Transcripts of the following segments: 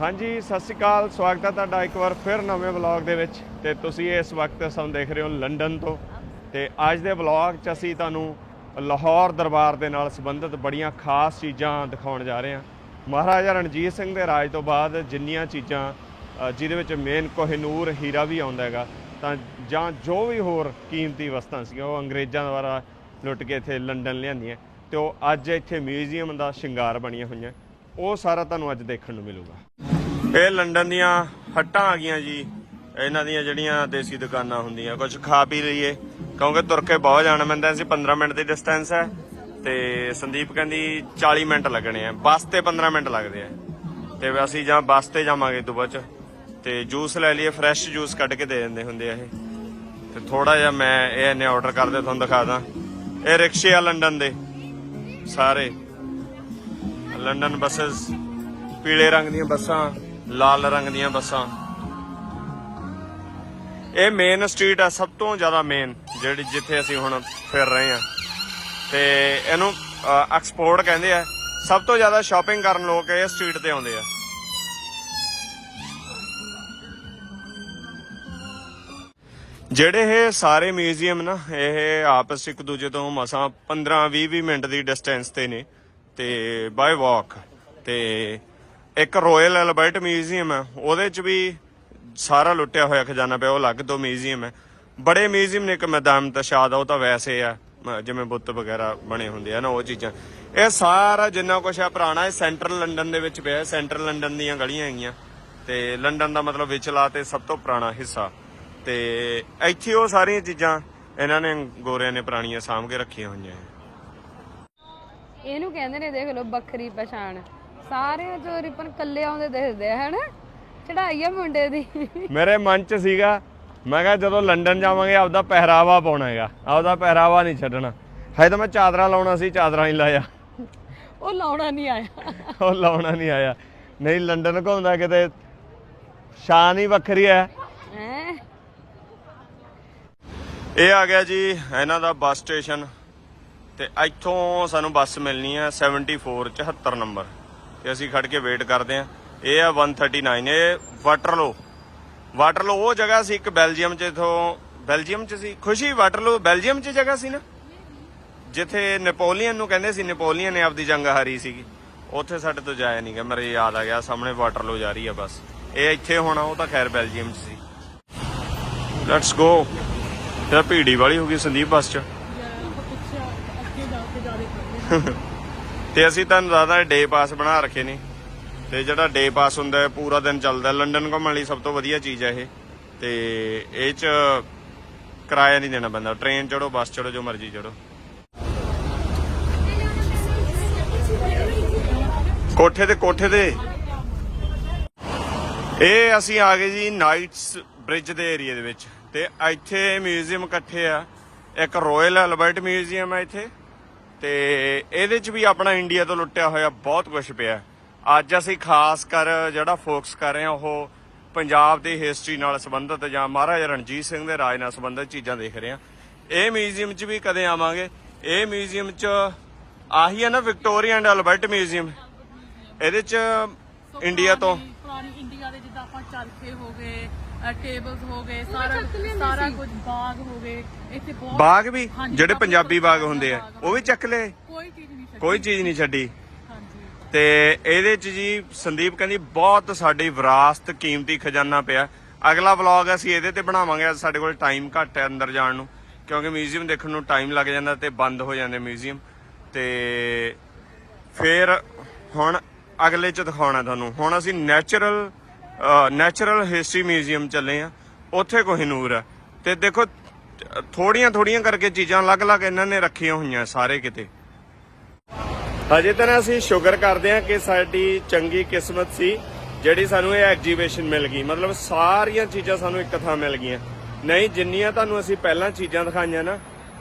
ਹਾਂਜੀ, ਸਤਿ ਸ਼੍ਰੀ ਅਕਾਲ। ਸਵਾਗਤ ਹੈ ਤੁਹਾਡਾ ਇੱਕ ਵਾਰ ਫਿਰ ਨਵੇਂ ਵਲੌਗ ਦੇ ਵਿੱਚ। ਤੇ ਤੁਸੀਂ ਇਸ ਵਕਤ ਸਾਨੂੰ ਦੇਖ ਰਹੇ ਹੋ ਲੰਡਨ ਤੋਂ। ਤੇ ਅੱਜ ਦੇ ਵਲੌਗ 'ਚ ਅਸੀਂ ਤੁਹਾਨੂੰ ਲਾਹੌਰ ਦਰਬਾਰ ਦੇ ਨਾਲ ਸੰਬੰਧਿਤ ਬੜੀਆਂ ਖਾਸ ਚੀਜ਼ਾਂ ਦਿਖਾਉਣ ਜਾ ਰਹੇ ਹਾਂ। ਮਹਾਰਾਜਾ ਰਣਜੀਤ ਸਿੰਘ ਦੇ ਰਾਜ ਤੋਂ ਬਾਅਦ ਜਿੰਨੀਆਂ ਚੀਜ਼ਾਂ ਜਿਹਦੇ ਵਿੱਚ ਮੇਨ ਕੋਹਿਨੂਰ ਹੀਰਾ ਵੀ ਆਉਂਦਾ ਹੈਗਾ, ਤਾਂ ਜਾਂ ਜੋ ਵੀ ਹੋਰ ਕੀਮਤੀ ਵਸਤਾਂ ਸੀਗੀਆਂ, ਉਹ ਅੰਗਰੇਜ਼ਾਂ ਦੁਆਰਾ ਲੁੱਟ ਕੇ ਇੱਥੇ ਲੰਡਨ ਲਿਆਂਦੀਆਂ। ਤੇ ਉਹ ਅੱਜ ਇੱਥੇ ਮਿਊਜ਼ੀਅਮ ਦਾ ਸ਼ਿੰਗਾਰ ਬਣੀਆਂ ਹੋਈਆਂ। ਉਹ ਸਾਰਾ ਤੁਹਾਨੂੰ ਅੱਜ ਦੇਖਣ ਨੂੰ ਮਿਲੂਗਾ। ਇਹ ਲੰਡਨ ਦੀਆਂ ਹੱਟਾਂ ਆ ਗਈਆਂ ਜੀ। ਇਹਨਾਂ ਦੀਆਂ ਜਿਹੜੀਆਂ ਦੇਸੀ ਦੁਕਾਨਾਂ ਹੁੰਦੀਆਂ ਕੁਝ ਖਾ ਪੀ ਲਈਏ। ਕਿਉਂਕਿ ਤੁਰ ਕੇ ਬਹੁਤ ਜਾਣਾ ਪੈਂਦਾ ਸੀ 15 ਮਿੰਟ ਦੀ ਡਿਸਟੈਂਸ ਹੈ। ਤੇ ਸੰਦੀਪ ਕਹਿੰਦੀ 40 ਮਿੰਟ ਲੱਗਣੇ ਆ। ਬੱਸ ਤੇ 15 ਮਿੰਟ ਲੱਗਦੇ ਆ। ਤੇ ਅਸੀਂ ਜਾਂ ਬੱਸ ਤੇ ਜਾਵਾਂਗੇ ਤੋਂ ਚ। ਤੇ ਜੂਸ ਲੈ ਲਈਏ ਫਰੈਸ਼ ਜੂਸ ਕੱਢ ਕੇ ਦੇ ਦਿੰਦੇ ਹੁੰਦੇ ਆ ਇਹ। ਤੇ ਥੋੜਾ ਜਿਹਾ ਮੈਂ ਇਹ ਇਹਨੇ ਆਰਡਰ ਕਰਦੇ, ਤੁਹਾਨੂੰ ਦਿਖਾ ਦਾਂ। ਇਹ ਰਿਕਸ਼ੇ ਆ ਲੰਡਨ ਦੇ। ਸਾਰੇ। ਲੰਡਨ ਬੱਸਸ ਪੀਲੇ ਰੰਗ ਦੀਆਂ ਬੱਸਾਂ ਲਾਲ ਰੰਗ ਦੀਆਂ ਬੱਸਾਂ ਇਹ ਮੇਨ ਸਟਰੀਟ ਆ, ਸਭ ਤੋਂ ਜ਼ਿਆਦਾ ਮੇਨ ਜਿਹੜੀ ਜਿੱਥੇ ਅਸੀਂ ਹੁਣ ਫਿਰ ਰਹੇ ਹਾਂ। ਤੇ ਇਹਨੂੰ ਐਕਸਪੋਰਟ ਕਹਿੰਦੇ ਆ। ਸਭ ਤੋਂ ਜ਼ਿਆਦਾ ਸ਼ਾਪਿੰਗ ਕਰਨ ਲੋਕ ਇਹ ਸਟਰੀਟ ਤੇ ਆਉਂਦੇ ਆ। ਜਿਹੜੇ ਇਹ ਸਾਰੇ ਮਿਊਜ਼ੀਅਮ ਨਾ, ਇਹ ਆਪਸ ਇੱਕ ਦੂਜੇ ਤੋਂ ਮਸਾਂ 15 20 20 ਮਿੰਟ ਦੀ ਡਿਸਟੈਂਸ ਤੇ ਨੇ। ਤੇ ਬਾਈ ਵਾਕ ਤੇ ਇੱਕ ਰਾਇਲ ਐਲਬਰਟ ਮਿਊਜ਼ੀਅਮ ਹੈ। ਉਹਦੇ ਚ ਵੀ ਸਾਰਾ ਲੁੱਟਿਆ ਹੋਇਆ ਖਜ਼ਾਨਾ ਪਿਆ, ਉਹ ਅਲੱਗ ਤੋਂ ਮਿਊਜ਼ੀਅਮ ਹੈ। ਬੜੇ ਮਿਊਜ਼ੀਅਮ ਨੇ ਇੱਕ ਮੈਦਾਨ ਤਸ਼ਾਦ ਆ ਉਹ ਤਾਂ ਵੈਸੇ ਆ ਜਿਵੇਂ ਬੁੱਤ ਵਗੈਰਾ ਬਣੇ ਹੁੰਦੇ ਆ ਨਾ, ਉਹ ਚੀਜ਼ਾਂ। ਇਹ ਸਾਰਾ ਜਿੰਨਾ ਕੁਝ ਆ ਪੁਰਾਣਾ, ਇਹ ਸੈਂਟਰਲ ਲੰਡਨ ਦੇ ਵਿੱਚ ਪਿਆ ਸੈਂਟਰਲ ਲੰਡਨ ਦੀਆਂ ਗਲੀਆਂ ਹੈਗੀਆਂ। ਤੇ ਲੰਡਨ ਦਾ ਮਤਲਬ ਵਿਚਲਾ ਤੇ ਸਭ ਤੋਂ ਪੁਰਾਣਾ ਹਿੱਸਾ। ਤੇ ਇੱਥੇ ਉਹ ਸਾਰੀਆਂ ਚੀਜ਼ਾਂ, ਇਹਨਾਂ ਨੇ ਗੋਰਿਆਂ ਨੇ ਪੁਰਾਣੀਆਂ ਸਾਂਭ ਕੇ ਰੱਖੀਆਂ ਹੋਈਆਂ। ਹੈ ਇਹਨੂੰ ਕਹਿੰਦੇ ਨੇ ਦੇਖ ਲਓ ਵੱਖਰੀ ਪਛਾਣ। ਸਾਰਿਆਂ ਚੋਂ ਰਿਪਨ ਕੱਲੇ ਆਉਂਦੇ ਦਿਖਦੇ ਆ ਹਨਾ? ਚੜਾਈ ਆ ਮੁੰਡੇ ਦੀ। ਮੇਰੇ ਮਨ 'ਚ ਸੀਗਾ ਮੈਂ ਕਿਹਾ ਜਦੋਂ ਲੰਡਨ ਜਾਵਾਂਗੇ ਆਪਦਾ ਪਹਿਰਾਵਾ ਪਾਉਣਾ ਹੈਗਾ। ਆਪਦਾ ਪਹਿਰਾਵਾ ਨਹੀਂ ਛੱਡਣਾ। ਹਜੇ ਤਾਂ ਮੈਂ ਚਾਦਰਾ ਲਾਉਣਾ ਸੀ ਚਾਦਰਾ ਨਹੀਂ ਲਾਇਆ। ਉਹ ਲਾਉਣਾ ਨਹੀਂ ਆਇਆ। ਉਹ ਲਾਉਣਾ ਨਹੀਂ ਆਇਆ। ਨਹੀਂ ਲੰਡਨ ਘੁੰਮਦਾ ਕਿਤੇ ਸ਼ਾਨ ਹੀ ਵੱਖਰੀ ਹੈ। ਹੈ? ਇਹ ਆ ਗਿਆ ਜੀ ਇਹਨਾਂ ਦਾ ਬੱਸ ਸਟੇਸ਼ਨ। ਤੇ ਇੱਥੋਂ ਸਾਨੂੰ ਬੱਸ ਮਿਲਣੀ ਹੈ 74 74 ਨੰਬਰ। ਤੇ ਅਸੀਂ ਖੜ ਕੇ ਵੇਟ ਕਰਦੇ ਆ। ਇਹ ਆ 139 ਇਹ ਵਾਟਰਲੋ ਵਾਟਰਲੋ ਉਹ ਜਗ੍ਹਾ ਸੀ ਇੱਕ ਬੈਲਜੀਅਮ ਚ, ਇਥੋਂ ਬੈਲਜੀਅਮ ਚ ਸੀ। ਖੁਸ਼ੀ ਵਾਟਰਲੋ ਬੈਲਜੀਅਮ ਚ ਜਗ੍ਹਾ ਸੀ ਨਾ? ਜਿੱਥੇ ਨੈਪੋਲੀਅਨ ਨੂੰ ਕਹਿੰਦੇ ਸੀ ਨੈਪੋਲੀਅਨ ਨੇ ਆਪਦੀ ਜੰਗ ਹਾਰੀ ਸੀਗੀ। ਉੱਥੇ ਸਾਡੇ ਤੋਂ ਜਾਇਆ ਨਹੀਂ ਗਿਆ। ਮੇਰੇ ਯਾਦ ਆ ਗਿਆ, ਸਾਹਮਣੇ ਵਾਟਰਲੋ ਜਾ ਰਹੀ ਆ ਬਸ। ਇਹ ਇੱਥੇ ਹੋਣਾ, ਉਹ ਤਾਂ ਖੈਰ ਬੈਲਜੀਅਮ ਚ ਸੀ। ਲੈਟਸ ਗੋ ਤੇ ਭੀੜੀ ਵਾਲੀ ਹੋ ਗਈ ਸੰਦੀਪ ਬੱਸ ਚ। ਤੇ ਅਸੀਂ ਤੁਹਾਨੂੰ ਦੱਸਦਾ ਡੇ ਪਾਸ ਬਣਾ ਰੱਖੇ ਨੇ। ਤੇ ਜਿਹੜਾ ਡੇ ਪਾਸ ਹੁੰਦਾ ਹੈ, ਪੂਰਾ ਦਿਨ ਚੱਲਦਾ ਲੰਡਨ ਘੁੰਮਣ ਲਈ ਸਭ ਤੋਂ ਵਧੀਆ ਚੀਜ਼ ਹੈ ਇਹ। ਤੇ ਇਹ ਚ ਕਿਰਾਇਆ ਨਹੀਂ ਦੇਣਾ ਪੈਂਦਾ। ਟ੍ਰੇਨ ਚੜੋ ਬੱਸ ਚੜੋ ਜੋ ਮਰਜ਼ੀ ਚੜੋ ਕੋਠੇ ਤੇ ਕੋਠੇ ਤੇ। ਇਹ ਅਸੀਂ ਆ ਗਏ ਜੀ ਨਾਈਟਸ ਬ੍ਰਿਜ ਦੇ ਏਰੀਆ ਦੇ ਵਿੱਚ। ਤੇ ਇੱਥੇ ਮਿਊਜ਼ੀਅਮ ਇਕੱਠੇ ਆ। ਇੱਕ ਰਾਇਲ ਐਲਬਰਟ ਮਿਊਜ਼ੀਅਮ ਹੈ ਇੱਥੇ। ਤੇ ਇਹਦੇ ਚ ਵੀ ਆਪਣਾ ਇੰਡੀਆ ਤੋਂ ਲੁੱਟਿਆ ਹੋਇਆ ਬਹੁਤ ਕੁਝ ਪਿਆ। ਅੱਜ ਅਸੀਂ ਖਾਸ ਕਰ ਜਿਹੜਾ ਫੋਕਸ ਕਰ ਰਹੇ ਹਾਂ ਉਹ ਪੰਜਾਬ ਦੀ ਹਿਸਟਰੀ ਨਾਲ ਸੰਬੰਧਿਤ ਜਾਂ ਮਹਾਰਾਜਾ ਰਣਜੀਤ ਸਿੰਘ ਦੇ ਰਾਜ ਨਾਲ ਸੰਬੰਧਿਤ ਚੀਜ਼ਾਂ ਦੇਖ ਰਹੇ ਹਾਂ। ਇਹ ਮਿਊਜ਼ੀਅਮ ਚ ਵੀ ਕਦੇ ਆਵਾਂਗੇ। ਇਹ ਮਿਊਜ਼ੀਅਮ ਚ ਆਹੀ ਹੈ ਨਾ ਵਿਕਟੋਰੀਆ ਐਂਡ ਐਲਬਰਟ ਮਿਊਜ਼ੀਅਮ ਇਹਦੇ ਚ ਇੰਡੀਆ ਤੋਂ। ਪੁਰਾਣੀ ਇੰਡੀਆ ਦੇ ਜਿੱਦਾਂ ਆਪਾਂ ਚਰਖੇ ਹੋ ਗਏ ਟੇਬਲਸ ਹੋ ਗਏ ਸਾਰਾ ਸਾਰਾ ਕੁਝ ਬਾਗ ਹੋ ਗਏ ਇੱਥੇ ਬਹੁਤ ਬਾਗ ਵੀ ਹਾਂਜੀ, ਜਿਹੜੇ ਪੰਜਾਬੀ ਬਾਗ ਹੁੰਦੇ ਆ ਬਾਗ। ਉਹ ਵੀ ਚੱਕ ਲਏ? ਕੋਈ ਚੀਜ਼ ਨਹੀਂ ਛੱਡੀ। ਕੋਈ ਚੀਜ਼ ਨਹੀਂ ਛੱਡੀ। ਹਾਂਜੀ। ਤੇ ਇਹਦੇ ਚ ਜੀ ਸੰਦੀਪ ਕਹਿੰਦੀ ਬਹੁਤ ਸਾਡੀ ਵਿਰਾਸਤ ਕੀਮਤੀ ਖਜ਼ਾਨਾ ਪਿਆ। ਅਗਲਾ ਵਲੌਗ ਅਸੀਂ ਇਹਦੇ ਤੇ ਬਣਾਵਾਂਗੇ ਅੱਜ ਸਾਡੇ ਕੋਲ ਟਾਈਮ ਘੱਟ ਹੈ ਅੰਦਰ ਜਾਣ ਨੂੰ ਕਿਉਂਕਿ ਮਿਊਜ਼ੀਅਮ ਦੇਖਣ ਨੂੰ ਟਾਈਮ ਲੱਗ ਜਾਂਦਾ ਤੇ ਬੰਦ ਹੋ ਜਾਂਦੇ ਮਿਊਜ਼ੀਅਮ ਤੇ ਫਿਰ ਹੁਣ ਅਗਲੇ ਚ ਦਿਖਾਉਣਾ ਤੁਹਾਨੂੰ। ਹੁਣ ਅਸੀਂ ਨੈਚੁਰਲ ਨੈਚੁਰਲ ਹਿਸਟਰੀ ਮਿਊਜ਼ੀਅਮ ਚੱਲੇ ਆ। ਉੱਥੇ ਕੋਹਿਨੂਰ ਹੈ। ਤੇ ਦੇਖੋ, ਥੋੜੀਆਂ ਥੋੜੀਆਂ ਕਰਕੇ ਚੀਜ਼ਾਂ ਅਲੱਗ-ਅਲੱਗ ਇਹਨਾਂ ਨੇ ਰੱਖੀਆਂ ਹੋਈਆਂ ਸਾਰੇ ਕਿਤੇ। ਹਜੇ ਤਾਂ ਅਸੀਂ ਸ਼ੁਕਰ ਕਰਦੇ ਹਾਂ ਕਿ ਸਾਡੀ ਚੰਗੀ ਕਿਸਮਤ ਸੀ, ਜਿਹੜੀ ਸਾਨੂੰ ਇਹ ਐਗਜੀਬਿਸ਼ਨ ਮਿਲ ਗਈ। ਮਤਲਬ ਸਾਰੀਆਂ ਚੀਜ਼ਾਂ ਸਾਨੂੰ ਇੱਕ ਥਾਂ ਮਿਲ ਗਈਆਂ। ਨਹੀਂ, ਜਿੰਨੀਆਂ ਤੁਹਾਨੂੰ ਅਸੀਂ ਪਹਿਲਾਂ ਚੀਜ਼ਾਂ ਦਿਖਾਈਆਂ ਨਾ,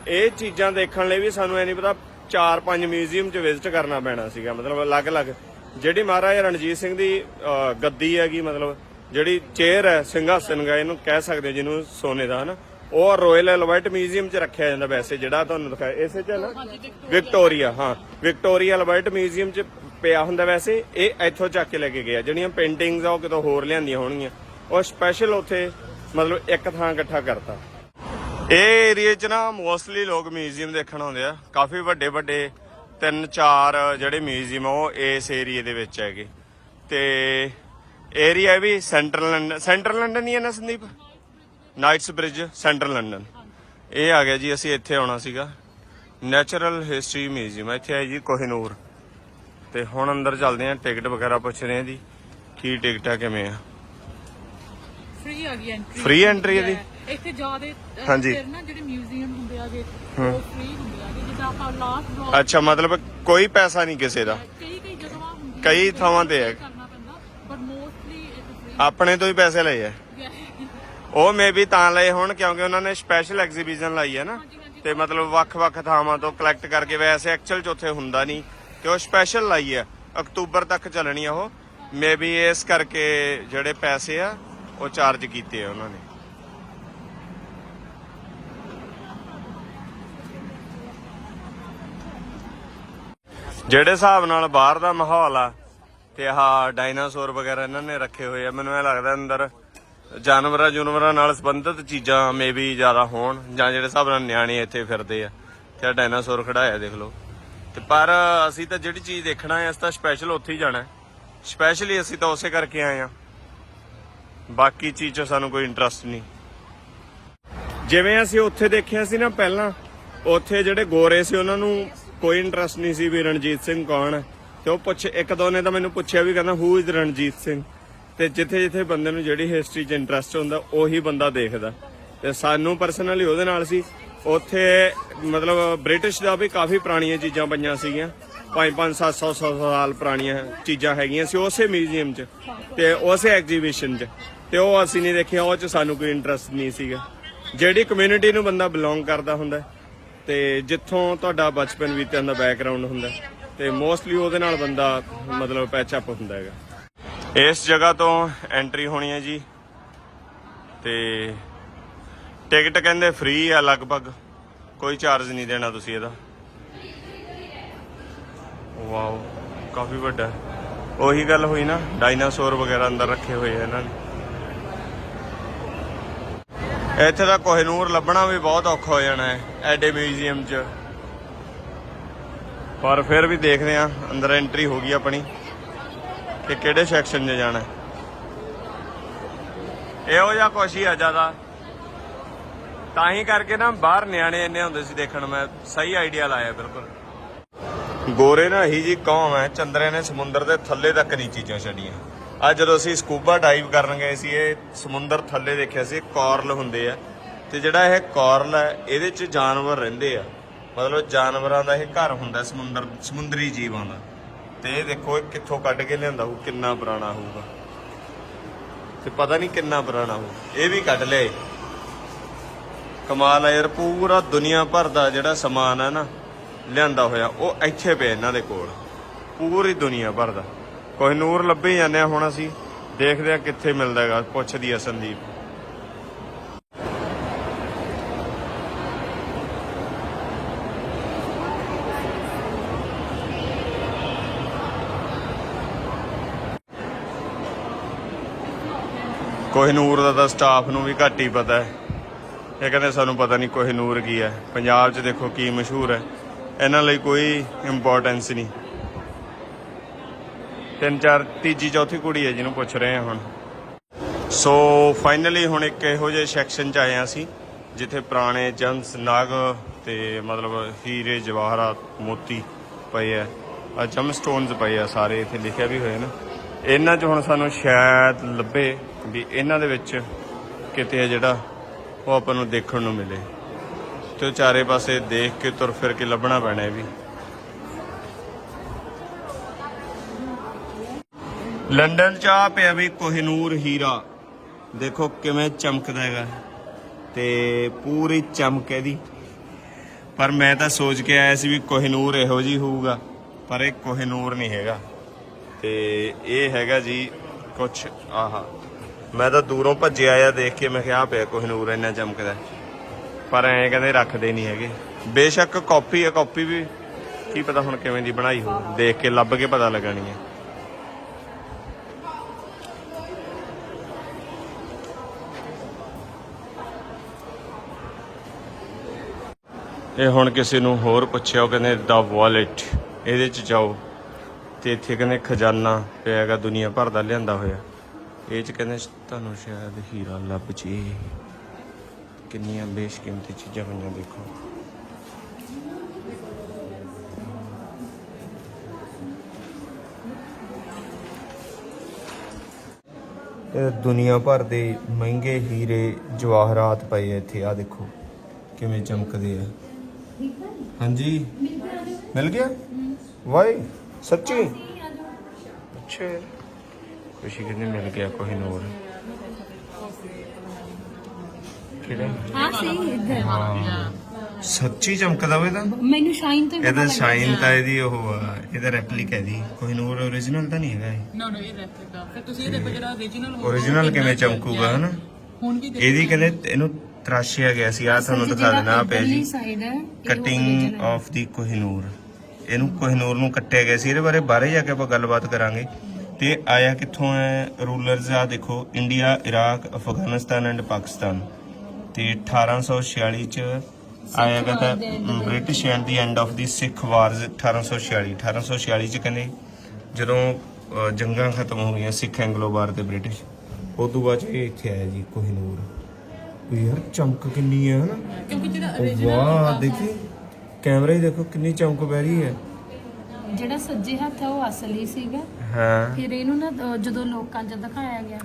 ਇਹ ਚੀਜ਼ਾਂ ਦੇਖਣ ਲਈ ਵੀ ਸਾਨੂੰ ਇਹ ਨਹੀਂ ਪਤਾ 4-5 ਮਿਊਜ਼ੀਅਮ 'ਚ ਵਿਜ਼ਿਟ ਕਰਨਾ ਪੈਣਾ ਸੀਗਾ। ਮਤਲਬ ਅਲੱਗ-ਅਲੱਗ ਜਿਹੜੀ ਮਹਾਰਾਜਾ ਰਣਜੀਤ ਸਿੰਘ ਦੀ ਗੱਦੀ ਹੈਗੀ ਮਤਲਬ ਜਿਹੜੀ ਚੇਅਰ ਹੈ ਸਿੰਘਾਸਨ ਗਾ ਇਹਨੂੰ ਕਹਿ ਸਕਦੇ ਜਿਹਨੂੰ ਸੋਨੇ ਦਾ ਹਨਾ? ਉਹ ਰਾਇਲ ਐਲਬਰਟ ਮਿਊਜ਼ੀਅਮ 'ਚ ਰੱਖਿਆ ਜਾਂਦਾ ਵੈਸੇ ਜਿਹੜਾ ਤੁਹਾਨੂੰ ਦਿਖਾਇਆ। ਇਸੇ 'ਚ ਹੈ ਨਾ? ਵਿਕਟੋਰੀਆ ਹਾਂ। ਵਿਕਟੋਰੀਆ ਐਲਬਰਟ ਮਿਊਜ਼ੀਅਮ 'ਚ ਪਿਆ ਹੁੰਦਾ ਵੈਸੇ ਇਹ ਇੱਥੋਂ ਚੱਕ ਕੇ ਲੈ ਕੇ ਗਿਆ। ਜਿਹੜੀਆਂ ਪੇਂਟਿੰਗਸ ਆ ਉਹ ਕਿਤੋਂ ਹੋਰ ਲਿਆਂਦੀਆਂ ਹੋਣਗੀਆਂ। ਉਹ ਸਪੈਸ਼ਲ ਉੱਥੇ ਮਤਲਬ ਇੱਕ ਥਾਂ ਇਕੱਠਾ ਕਰਤਾ। ਇਹ ਏਰੀਆ 'ਚ ਨਾ ਮੋਸਟਲੀ ਲੋਕ ਮਿਊਜ਼ੀਅਮ ਦੇਖਣ ਆਉਂਦੇ ਆ। ਕਾਫੀ ਵੱਡੇ ਵੱਡੇ ਤਿੰਨ ਚਾਰ ਜਿਹੜੇ ਮਿਊਜ਼ੀਅਮ ਉਹ ਇਸ ਏਰੀਆ ਦੇ ਵਿੱਚ ਹੈਗੇ। ਤੇ ਏਰੀਆ ਵੀ ਸੈਂਟਰਲ ਲੰਡਨ ਸੈਂਟਰਲ ਲੰਡਨ ਹੀ ਹੈ ਨਾ Sandeep? Knightsbridge central London ਇਹ ਆ ਗਿਆ ਜੀ ਅਸੀਂ ਇੱਥੇ ਆਉਣਾ ਸੀਗਾ। ਨੈਚੁਰਲ ਹਿਸਟਰੀ ਮਿਊਜ਼ੀਅਮ ਇੱਥੇ ਹੈ ਜੀ ਕੋਹਿਨੂਰ। ਤੇ ਹੁਣ ਅੰਦਰ ਚੱਲਦੇ ਆ ਟਿਕਟ ਵਗੈਰਾ ਪੁੱਛਦੇ ਆ ਜੀ ਕੀ ਟਿਕਟ ਆ ਕਿਵੇਂ ਆ। ਫ੍ਰੀ ਆ ਗਈ ਐਂਟਰੀ Free entry ਇਹਦੀ? ਇੱਥੇ ਜਿਆਦੇ ਹਾਂਜੀ। ਫਿਰ ਨਾ ਜਿਹੜੇ ਮਿਊਜ਼ੀਅਮ ਹੁੰਦੇ ਆਗੇ ਉਹ ਫ੍ਰੀ ਹੁੰਦੇ ਅੱਛਾ, ਮਤਲਬ ਕੋਈ ਪੈਸਾ ਨਹੀਂ ਕਿਸੇ ਦਾ। ਕਈ ਕਈ ਜਗ੍ਹਾ ਹੁੰਦੀ ਕਈ ਥਾਵਾਂ ਤੇ ਹੈ। ਕਰਨਾ ਪੈਂਦਾ ਬਟ ਮੋਸਟਲੀ ਆਪਣੇ ਤੋਂ ਹੀ ਪੈਸੇ ਲਏ ਆ ਉਹ ਮੇਬੀ ਤਾਂ ਲਏ ਹੋਣ ਕਿਉਂਕਿ ਉਹਨਾਂ ਨੇ ਸਪੈਸ਼ਲ ਐਗਜ਼ੀਬਿਸ਼ਨ ਲਾਈ ਹੈ ਨਾ। ਤੇ ਮਤਲਬ ਵੱਖ-ਵੱਖ ਥਾਵਾਂ ਤੋਂ ਕਲੈਕਟ ਕਰਕੇ ਵੈਸੇ ਐਕਚੁਅਲ ਚ ਉੱਥੇ ਹੁੰਦਾ ਨਹੀਂ। ਤੇ ਉਹ ਸਪੈਸ਼ਲ ਲਾਈ ਹੈ। ਅਕਤੂਬਰ ਤੱਕ ਚੱਲਣੀ ਆ ਉਹ। ਮੇਬੀ ਇਸ ਕਰਕੇ ਜਿਹੜੇ ਪੈਸੇ ਆ, ਉਹ ਚਾਰਜ ਕੀਤੇ ਆ ਉਹਨਾਂ ਨੇ। ਜਿਹੜੇ ਹਿਸਾਬ ਨਾਲ ਬਾਹਰ ਦਾ ਮਾਹੌਲ ਆ ਤੇ ਆਹ ਡਾਇਨਾਸੌਰ ਵਗੈਰਾ ਇਹਨਾਂ ਨੇ ਰੱਖੇ ਹੋਏ ਆ, ਮੈਨੂੰ ਇਹ ਲੱਗਦਾ ਅੰਦਰ ਜਾਨਵਰਾਂ ਜੁਨਵਰਾਂ ਨਾਲ ਸੰਬੰਧਿਤ ਚੀਜ਼ਾਂ ਮੇਬੀ ਜ਼ਿਆਦਾ ਹੋਣ ਜਾਂ ਜਿਹੜੇ ਹਿਸਾਬ ਨਾਲ ਨਿਆਣੇ ਇੱਥੇ ਫਿਰਦੇ ਆ ਤੇ ਡਾਇਨਾਸੌਰ ਖੜਾਇਆ ਦੇਖ ਲਓ। ਤੇ ਪਰ ਅਸੀਂ ਤਾਂ ਜਿਹੜੀ ਚੀਜ਼ ਦੇਖਣਾ ਹੈ, ਅਸੀਂ ਤਾਂ ਸਪੈਸ਼ਲ ਉੱਥੇ ਹੀ ਜਾਣਾ ਸਪੈਸ਼ਲੀ ਅਸੀਂ ਤਾਂ ਉਸੇ ਕਰਕੇ ਆਏ ਆ ਬਾਕੀ ਚੀਜ਼ 'ਚ ਸਾਨੂੰ ਕੋਈ ਇੰਟਰਸਟ ਨਹੀਂ। ਜਿਵੇਂ ਅਸੀਂ ਉੱਥੇ ਦੇਖਿਆ ਸੀ ਨਾ ਪਹਿਲਾਂ, ਉੱਥੇ ਜਿਹੜੇ ਗੋਰੇ ਸੀ, ਉਹਨਾਂ ਨੂੰ ਕੋਈ ਇੰਟਰਸਟ ਨਹੀਂ ਸੀ ਵੀ ਰਣਜੀਤ ਸਿੰਘ ਕੌਣ ਹੈ। ਤੇ ਉਹ ਪੁੱਛ ਇੱਕ ਦੋ ਨੇ ਤਾਂ ਮੈਨੂੰ ਪੁੱਛਿਆ ਵੀ ਕਹਿੰਦਾ ਹੂ ਇਜ਼ ਰਣਜੀਤ ਸਿੰਘ? ਤੇ ਜਿੱਥੇ ਜਿੱਥੇ ਬੰਦੇ ਨੂੰ ਜਿਹੜੀ ਹਿਸਟਰੀ 'ਚ ਇੰਟਰਸਟ ਹੁੰਦਾ, ਉਹੀ ਬੰਦਾ ਦੇਖਦਾ। ਤੇ ਸਾਨੂੰ ਪਰਸਨਲੀ ਉਹਦੇ ਨਾਲ ਸੀ। ਉੱਥੇ ਮਤਲਬ ਬ੍ਰਿਟਿਸ਼ ਦਾ ਵੀ ਕਾਫੀ ਪੁਰਾਣੀਆਂ ਚੀਜ਼ਾਂ ਪਈਆਂ ਸੀਗੀਆਂ। 5-5 700 ਸਾਲ ਪੁਰਾਣੀਆਂ ਚੀਜ਼ਾਂ ਹੈਗੀਆਂ ਸੀ ਉਸੇ ਮਿਊਜ਼ੀਅਮ 'ਚ ਤੇ ਉਸੇ ਐਗਜ਼ੀਬਿਸ਼ਨ 'ਚ। ਤੇ ਉਹ ਅਸੀਂ ਨਹੀਂ ਦੇਖਿਆ, ਉਹ 'ਚ ਸਾਨੂੰ ਕੋਈ ਇੰਟਰਸਟ ਨਹੀਂ ਸੀਗਾ। ਜਿਹੜੀ ਕਮਿਊਨਿਟੀ ਨੂੰ ਬੰਦਾ ਬਿਲੋਂਗ ਕਰਦਾ ਹੁੰਦਾ ਤੇ ਜਿੱਥੋਂ ਤੁਹਾਡਾ ਬਚਪਨ ਬੀਤਿਆਂ ਦਾ ਬੈਕਗ੍ਰਾਉਂਡ ਹੁੰਦਾ ਹੈ, ਤੇ ਮੋਸਟਲੀ ਉਹਦੇ ਨਾਲ ਬੰਦਾ ਮਤਲਬ ਪੈਚ ਅਪ ਹੁੰਦਾ ਹੈਗਾ। ਇਸ ਜਗ੍ਹਾ ਤੋਂ ਐਂਟਰੀ ਹੋਣੀ ਹੈ ਜੀ। ਤੇ ਟਿਕਟ ਕਹਿੰਦੇ ਫ੍ਰੀ ਆ ਲਗਭਗ। ਕੋਈ ਚਾਰਜ ਨਹੀਂ ਦੇਣਾ ਤੁਸੀਂ ਇਹਦਾ। ਵਾਓ ਕਾਫੀ ਵੱਡਾ। ਉਹੀ ਗੱਲ ਹੋਈ ਨਾ ਡਾਇਨਾਸੌਰ ਵਗੈਰਾ ਅੰਦਰ ਰੱਖੇ ਹੋਏ ਆ ਇਹਨਾਂ ਨੇ। ਇੱਥੇ ਦਾ ਕੋਹਿਨੂਰ ਲੱਭਣਾ ਵੀ ਬਹੁਤ ਔਖਾ ਹੋ ਜਾਣਾ ਹੈ, ਐਡੇ ਮਿਊਜ਼ੀਅਮ 'ਚ। ਪਰ ਫਿਰ ਵੀ ਦੇਖਦੇ ਆ ਅੰਦਰ ਐਂਟਰੀ ਹੋ ਗਈ ਆਪਣੀ, ਕਿ ਕਿਹੜੇ ਸੈਕਸ਼ਨ 'ਚ ਜਾਣਾ ਇਹੋ ਜਿਹਾ ਕੁਛ ਹੀ ਆ ਜ਼ਿਆਦਾ। ਤਾਂ ਹੀ ਕਰਕੇ ਨਾ ਬਾਹਰ ਨਿਆਣੇ ਇੰਨੇ ਹੁੰਦੇ ਸੀ ਦੇਖਣ, ਮੈਂ ਸਹੀ ਆਈਡੀਆ ਲਾਇਆ, ਬਿਲਕੁਲ। ਗੋਰੇ ਨਾ ਹੀ ਜੀ ਕੌਮ ਹੈ, ਚੰਦਰੇ ਨੇ ਸਮੁੰਦਰ ਦੇ ਥੱਲੇ ਤੱਕ ਨਹੀਂ ਚੀਜ਼ਾਂ ਛੱਡੀਆਂ। ਅੱਜ ਜਦੋਂ ਅਸੀਂ ਸਕੂਬਾ ਡਾਈਵ ਕਰਨ ਗਏ ਸੀ, ਇਹ ਸਮੁੰਦਰ ਥੱਲੇ ਦੇਖਿਆ ਸੀ ਕੋਰਲ ਹੁੰਦੇ ਆ। ਤੇ ਜਿਹੜਾ ਇਹ ਕੋਰਲ ਹੈ ਇਹਦੇ 'ਚ ਜਾਨਵਰ ਰਹਿੰਦੇ ਆ। ਮਤਲਬ ਜਾਨਵਰਾਂ ਦਾ ਇਹ ਘਰ ਹੁੰਦਾ, ਸਮੁੰਦਰ, ਸਮੁੰਦਰੀ ਜੀਵਾਂ ਦਾ। ਤੇ ਇਹ ਦੇਖੋ, ਇਹ ਕਿੱਥੋਂ ਕੱਢ ਕੇ ਲਿਆਂਦਾ ਹੋਊ, ਕਿੰਨਾ ਪੁਰਾਣਾ ਹੋਊਗਾ। ਤੇ ਪਤਾ ਨਹੀਂ ਕਿੰਨਾ ਪੁਰਾਣਾ ਹੋਊ। ਇਹ ਵੀ ਕੱਢ ਲਿਆ ਕਮਾਲ ਹੈ ਯਾਰ, ਪੂਰਾ ਦੁਨੀਆ ਭਰ ਦਾ ਜਿਹੜਾ ਸਮਾਨ ਹੈ ਨਾ, ਲਿਆਂਦਾ ਹੋਇਆ, ਉਹ ਇੱਥੇ ਪਿਆ ਇਹਨਾਂ ਦੇ ਕੋਲ। ਪੂਰੀ ਦੁਨੀਆ ਭਰ ਦਾ। ਕੋਈ ਨੂਰ ਲੱਭੇ ਜਾਂਦੇ ਆ ਹੁਣ ਅਸੀਂ, ਦੇਖਦੇ ਆ ਕਿੱਥੇ ਮਿਲਦਾ ਹੈਗਾ, ਪੁੱਛਦੀ ਆ ਸੰਦੀਪ। ਕੋਹਿਨੂਰ ਦਾ ਤਾਂ ਸਟਾਫ ਨੂੰ ਵੀ ਘੱਟ ਹੀ ਪਤਾ ਹੈ। ਇਹ ਕਹਿੰਦੇ ਸਾਨੂੰ ਪਤਾ ਨਹੀਂ ਕੋਹਿਨੂਰ ਕੀ ਹੈ। ਪੰਜਾਬ 'ਚ ਦੇਖੋ ਕੀ ਮਸ਼ਹੂਰ ਹੈ। ਇਹਨਾਂ ਲਈ ਕੋਈ ਇੰਪੋਰਟੈਂਸ ਨਹੀਂ। ਤਿੰਨ ਚਾਰ, ਤੀਜੀ ਚੌਥੀ ਕੁੜੀ ਹੈ ਜਿਹਨੂੰ ਪੁੱਛ ਰਹੇ ਹਾਂ ਹੁਣ। ਸੋ ਫਾਈਨਲੀ ਹੁਣ ਇੱਕ ਇਹੋ ਜਿਹੇ ਸੈਕਸ਼ਨ 'ਚ ਆਏ ਹਾਂ ਅਸੀਂ, ਜਿੱਥੇ ਪੁਰਾਣੇ ਜੰਸ, ਨਾਗ ਤੇ ਮਤਲਬ ਹੀਰੇ ਜਵਾਹਰਾਤ ਮੋਤੀ ਪਏ ਆ। ਆ ਜਮ ਸਟੋਨਸ ਪਏ ਆ ਸਾਰੇ, ਇੱਥੇ ਲਿਖਿਆ ਵੀ ਹੋਇਆ ਨਾ। ਇਹਨਾਂ 'ਚ ਹੁਣ ਸਾਨੂੰ ਸ਼ਾਇਦ ਲੱਭੇ ਵੀ ਇਹਨਾਂ ਦੇ ਵਿੱਚ ਕਿਤੇ ਹੈ ਜਿਹੜਾ ਉਹ ਆਪਾਂ ਨੂੰ ਦੇਖਣ ਨੂੰ ਮਿਲੇ। ਤੇ ਉਹ ਚਾਰੇ ਪਾਸੇ ਦੇਖ ਕੇ ਤੁਰ ਫਿਰ ਕੇ ਲੱਭਣਾ ਪੈਣਾ ਵੀ। ਲੰਡਨ ਚ ਆ ਪਿਆ ਵੀ ਕੋਹਿਨੂਰ ਹੀਰਾ। ਦੇਖੋ ਕਿਵੇਂ ਚਮਕਦਾ ਹੈਗਾ। ਤੇ ਪੂਰੀ ਚਮਕ ਇਹਦੀ। ਪਰ ਮੈਂ ਤਾਂ ਸੋਚ ਕੇ ਆਇਆ ਸੀ ਵੀ ਕੋਹਿਨੂਰ ਇਹੋ ਜੀ ਹੋਊਗਾ, ਪਰ ਇਹ ਕੋਹਿਨੂਰ ਨਹੀਂ ਹੈਗਾ। ਤੇ ਇਹ ਹੈਗਾ ਜੀ ਕੁਛ, ਆਹਾ। ਮੈਂ ਤਾਂ ਦੂਰੋਂ ਭੱਜਿਆ ਆ ਦੇਖ ਕੇ, ਮੈਂ ਕਿਹਾ ਆ ਪਿਆ ਕੋਹਿਨੂਰ ਇੰਨਾ ਚਮਕਦਾ। ਪਰ ਐਂ ਕਹਿੰਦੇ ਰੱਖਦੇ ਨਹੀਂ ਹੈਗੇ। ਬੇਸ਼ੱਕ ਕਾਪੀ ਹੈ, ਕਾਪੀ ਵੀ। ਕੀ ਪਤਾ ਹੁਣ ਕਿਵੇਂ ਦੀ ਬਣਾਈ ਹੋਊ। ਦੇਖ ਕੇ, ਲੱਭ ਕੇ ਪਤਾ ਲੱਗਣੀ ਹੈ। ਇਹ ਹੁਣ ਕਿਸੇ ਨੂੰ ਹੋਰ ਪੁੱਛਿਆ, ਉਹ ਕਹਿੰਦੇ ਦਾ ਵਾਲਟ ਇਹਦੇ ਚ ਜਾਓ। ਤੇ ਇੱਥੇ ਕਹਿੰਦੇ, ਖਜ਼ਾਨਾ ਪਿਆ ਹੈਗਾ, ਦੁਨੀਆ ਭਰ ਦਾ ਲਿਆਂਦਾ ਹੋਇਆ। ਇਹ ਚ ਕਹਿੰਦੇ, ਤੁਹਾਨੂੰ ਸ਼ਾਇਦ ਹੀਰਾ ਲੱਭ ਜੇ। ਕਿੰਨੀਆਂ ਬੇਸ਼ਕੀਮਤੀ ਚੀਜ਼ਾਂ ਹੋਈਆਂ, ਦੇਖੋ। ਇਹ ਦੁਨੀਆ ਭਰ ਦੇ ਮਹਿੰਗੇ ਹੀਰੇ ਜਵਾਹਰਾਤ ਪਏ ਇੱਥੇ। ਆ ਦੇਖੋ, ਕਿਵੇਂ ਚਮਕਦੇ ਆ। ਹਾਂਜੀ। ਮਿਲ ਗਿਆ? ਵਾਈ? ਸੱਚੀ? ਅੱਛਾ। ਖੁਸ਼ੀ ਕਹਿੰਦੇ ਮਿਲ ਗਿਆ ਕੋਈ ਨੂਰ। ਕਿਹੜਾ? ਹਾਂ ਸੀ ਇੱਧਰ। ਹਾਂ। ਸੱਚੀ ਚਮਕਦਾ ਵੇ ਤਾਂ ਮੈਨੂੰ ਸ਼ਾਈਨ ਤੋਂ ਇਹਦਾ ਸ਼ਾਈਨ ਤਾਂ ਇਹਦੀ ਉਹ ਆ, ਇਹਦਾ ਰੈਪਲੀਕਾ ਇਹਦੀ। ਕੋਈ ਨੂਰ origignal ਤਾਂ ਨਹੀਂ ਹੈਗਾ ਇਹ? ਨਾ ਨਾ ਇਹ ਰੈਪਲੀਕਾ ਫਿਰ ਤੁਸੀਂ ਇਹ ਦੇਖੋ ਜਿਹੜਾ origignal origignal ਕਿਵੇਂ ਚਮਕੂਗਾ ਹਨਾ? ਹੁਣ ਵੀ ਇਹਦੀ ਕਹਿੰਦੇ ਇਹਨੂੰ ਤਰਾਸ਼ਿਆ ਗਿਆ ਸੀ। ਆ ਤੁਹਾਨੂੰ ਦਿਖਾ ਦੇਣਾ ਪਿਆ ਜੀ। ਕਟਿੰਗ ਆਫ ਦੀ ਕੋਹਿਨੂਰ ਇਹਨੂੰ ਕੋਹਿਨੂਰ ਨੂੰ ਕੱਟਿਆ ਗਿਆ ਸੀ। ਇਹਦੇ ਬਾਰੇ ਬਾਹਰੇ ਜਾ ਕੇ ਆਪਾਂ ਗੱਲਬਾਤ ਕਰਾਂਗੇ। ਤੇ ਆਇਆ ਕਿੱਥੋਂ ਹੈ? ਰੂਲਰਸ ਆ ਦੇਖੋ India Iraq Afghanistan and Pakistan ਤੇ 1846 ਚ ਆਇਆਗਾ ਤਾਂ British and the end of the Sikh wars 1846 1846 ਚ ਕਹਿੰਦੇ ਜਦੋਂ ਜੰਗਾਂ ਖਤਮ ਹੋ ਗਈਆਂ ਸਿੱਖ ਐਂਗਲੋ ਵਾਰ ਤੇ ਬ੍ਰਿਟਿਸ਼ ਉਸ ਤੋਂ ਬਾਅਦ ਇਹ ਇੱਥੇ ਆਇਆ ਜੀ ਕੋਹਿਨੂਰ ਯਾਰ ਚਮਕ ਕਿੰਨੀ ਹੈ ਹਨਾ? ਕਿਉਂਕਿ ਜਿਹੜਾ ਵਾਹ ਦੇਖੀ? ਕੈਮਰਾ ਹੀ ਦੇਖੋ ਕਿੰਨੀ ਚਮਕ ਪੈ ਰਹੀ ਹੈ। ਜਿਹੜਾ ਸੱਜੇ ਹੱਥ ਹੈ ਉਹ ਅਸਲੀ ਸੀਗਾ। ਹਾਂ। ਫਿਰ ਇਹਨੂੰ ਨਾ ਅਹ, ਜਦੋਂ ਲੋਕਾਂ 'ਚ ਦਿਖਾਇਆ ਗਿਆ।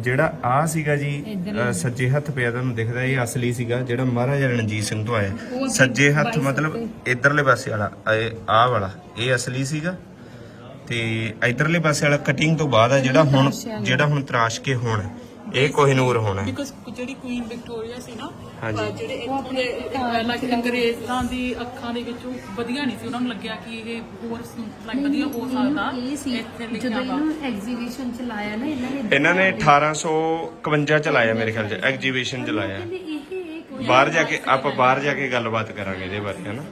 ਜਿਹੜਾ ਆ ਸੀਗਾ ਜੀ ਅ, ਸੱਜੇ ਹੱਥ ਪਿਆ ਤੁਹਾਨੂੰ ਦਿਖਦਾ ਇਹ ਅਸਲੀ ਸੀਗਾ ਜਿਹੜਾ ਮਹਾਰਾਜਾ ਰਣਜੀਤ ਸਿੰਘ ਤੋਂ ਆਇਆ। ਸੱਜੇ ਹੱਥ ਮਤਲਬ ਇਧਰਲੇ ਪਾਸੇ ਵਾਲਾ ਇਹ ਆਹ ਵਾਲਾ ਇਹ ਅਸਲੀ ਸੀਗਾ। ਤੇ ਇਧਰਲੇ ਪਾਸੇ ਵਾਲਾ ਕਟਿੰਗ ਤੋਂ ਬਾਅਦ ਆ ਜਿਹੜਾ ਹੁਣ ਜਿਹੜਾ ਹੁਣ ਤਰਾਸ਼ ਕੇ ਹੁਣ। ਇਹ ਕੋਹਿਨੂਰ ਹੋਣਾ ਹੈ। ਬਿਕਾਜ਼ ਜਿਹੜੀ ਕੁਈਨ ਵਿਕਟੋਰੀਆ ਸੀ ਨਾ ਹਾਂਜੀ। ਅਹ ਜਿਹੜੇ ਇੱਥੋਂ ਦੇ ਲਾਈਕ ਅੰਗਰੇਜ਼ਾਂ ਦੀ ਅੱਖਾਂ ਦੇ ਵਿੱਚੋਂ ਵਧੀਆ ਨਹੀਂ ਸੀ ਉਹਨਾਂ ਨੂੰ ਲੱਗਿਆ ਕਿ ਇਹ ਹੋਰ ਲਾਈਕ ਵਧੀਆ ਹੋ ਸਕਦਾ ਇਹ ਸੀ ਇੱਥੇ ਲਿਖਿਆ ਜਦੋਂ ਵਾ ਇਹਨੂੰ ਐਗਜ਼ੀਬਿਸ਼ਨ ਚ ਲਾਇਆ ਨਾ ਇਹਨਾਂ ਨੇ ਇਹਨਾਂ ਨੇ 1851 ਚ ਲਾਇਆ ਮੇਰੇ ਖਿਆਲ ਚ ਐਗਜੀਬਿਸ਼ਨ ਚ ਲਾਇਆ ਕਹਿੰਦੇ ਇਹ ਇਹ ਬਾਹਰ ਜਾ ਕੇ ਆਪਾਂ ਬਾਹਰ ਜਾ ਕੇ ਗੱਲਬਾਤ ਕਰਾਂਗੇ ਇਹਦੇ ਬਾਰੇ ਹਨਾ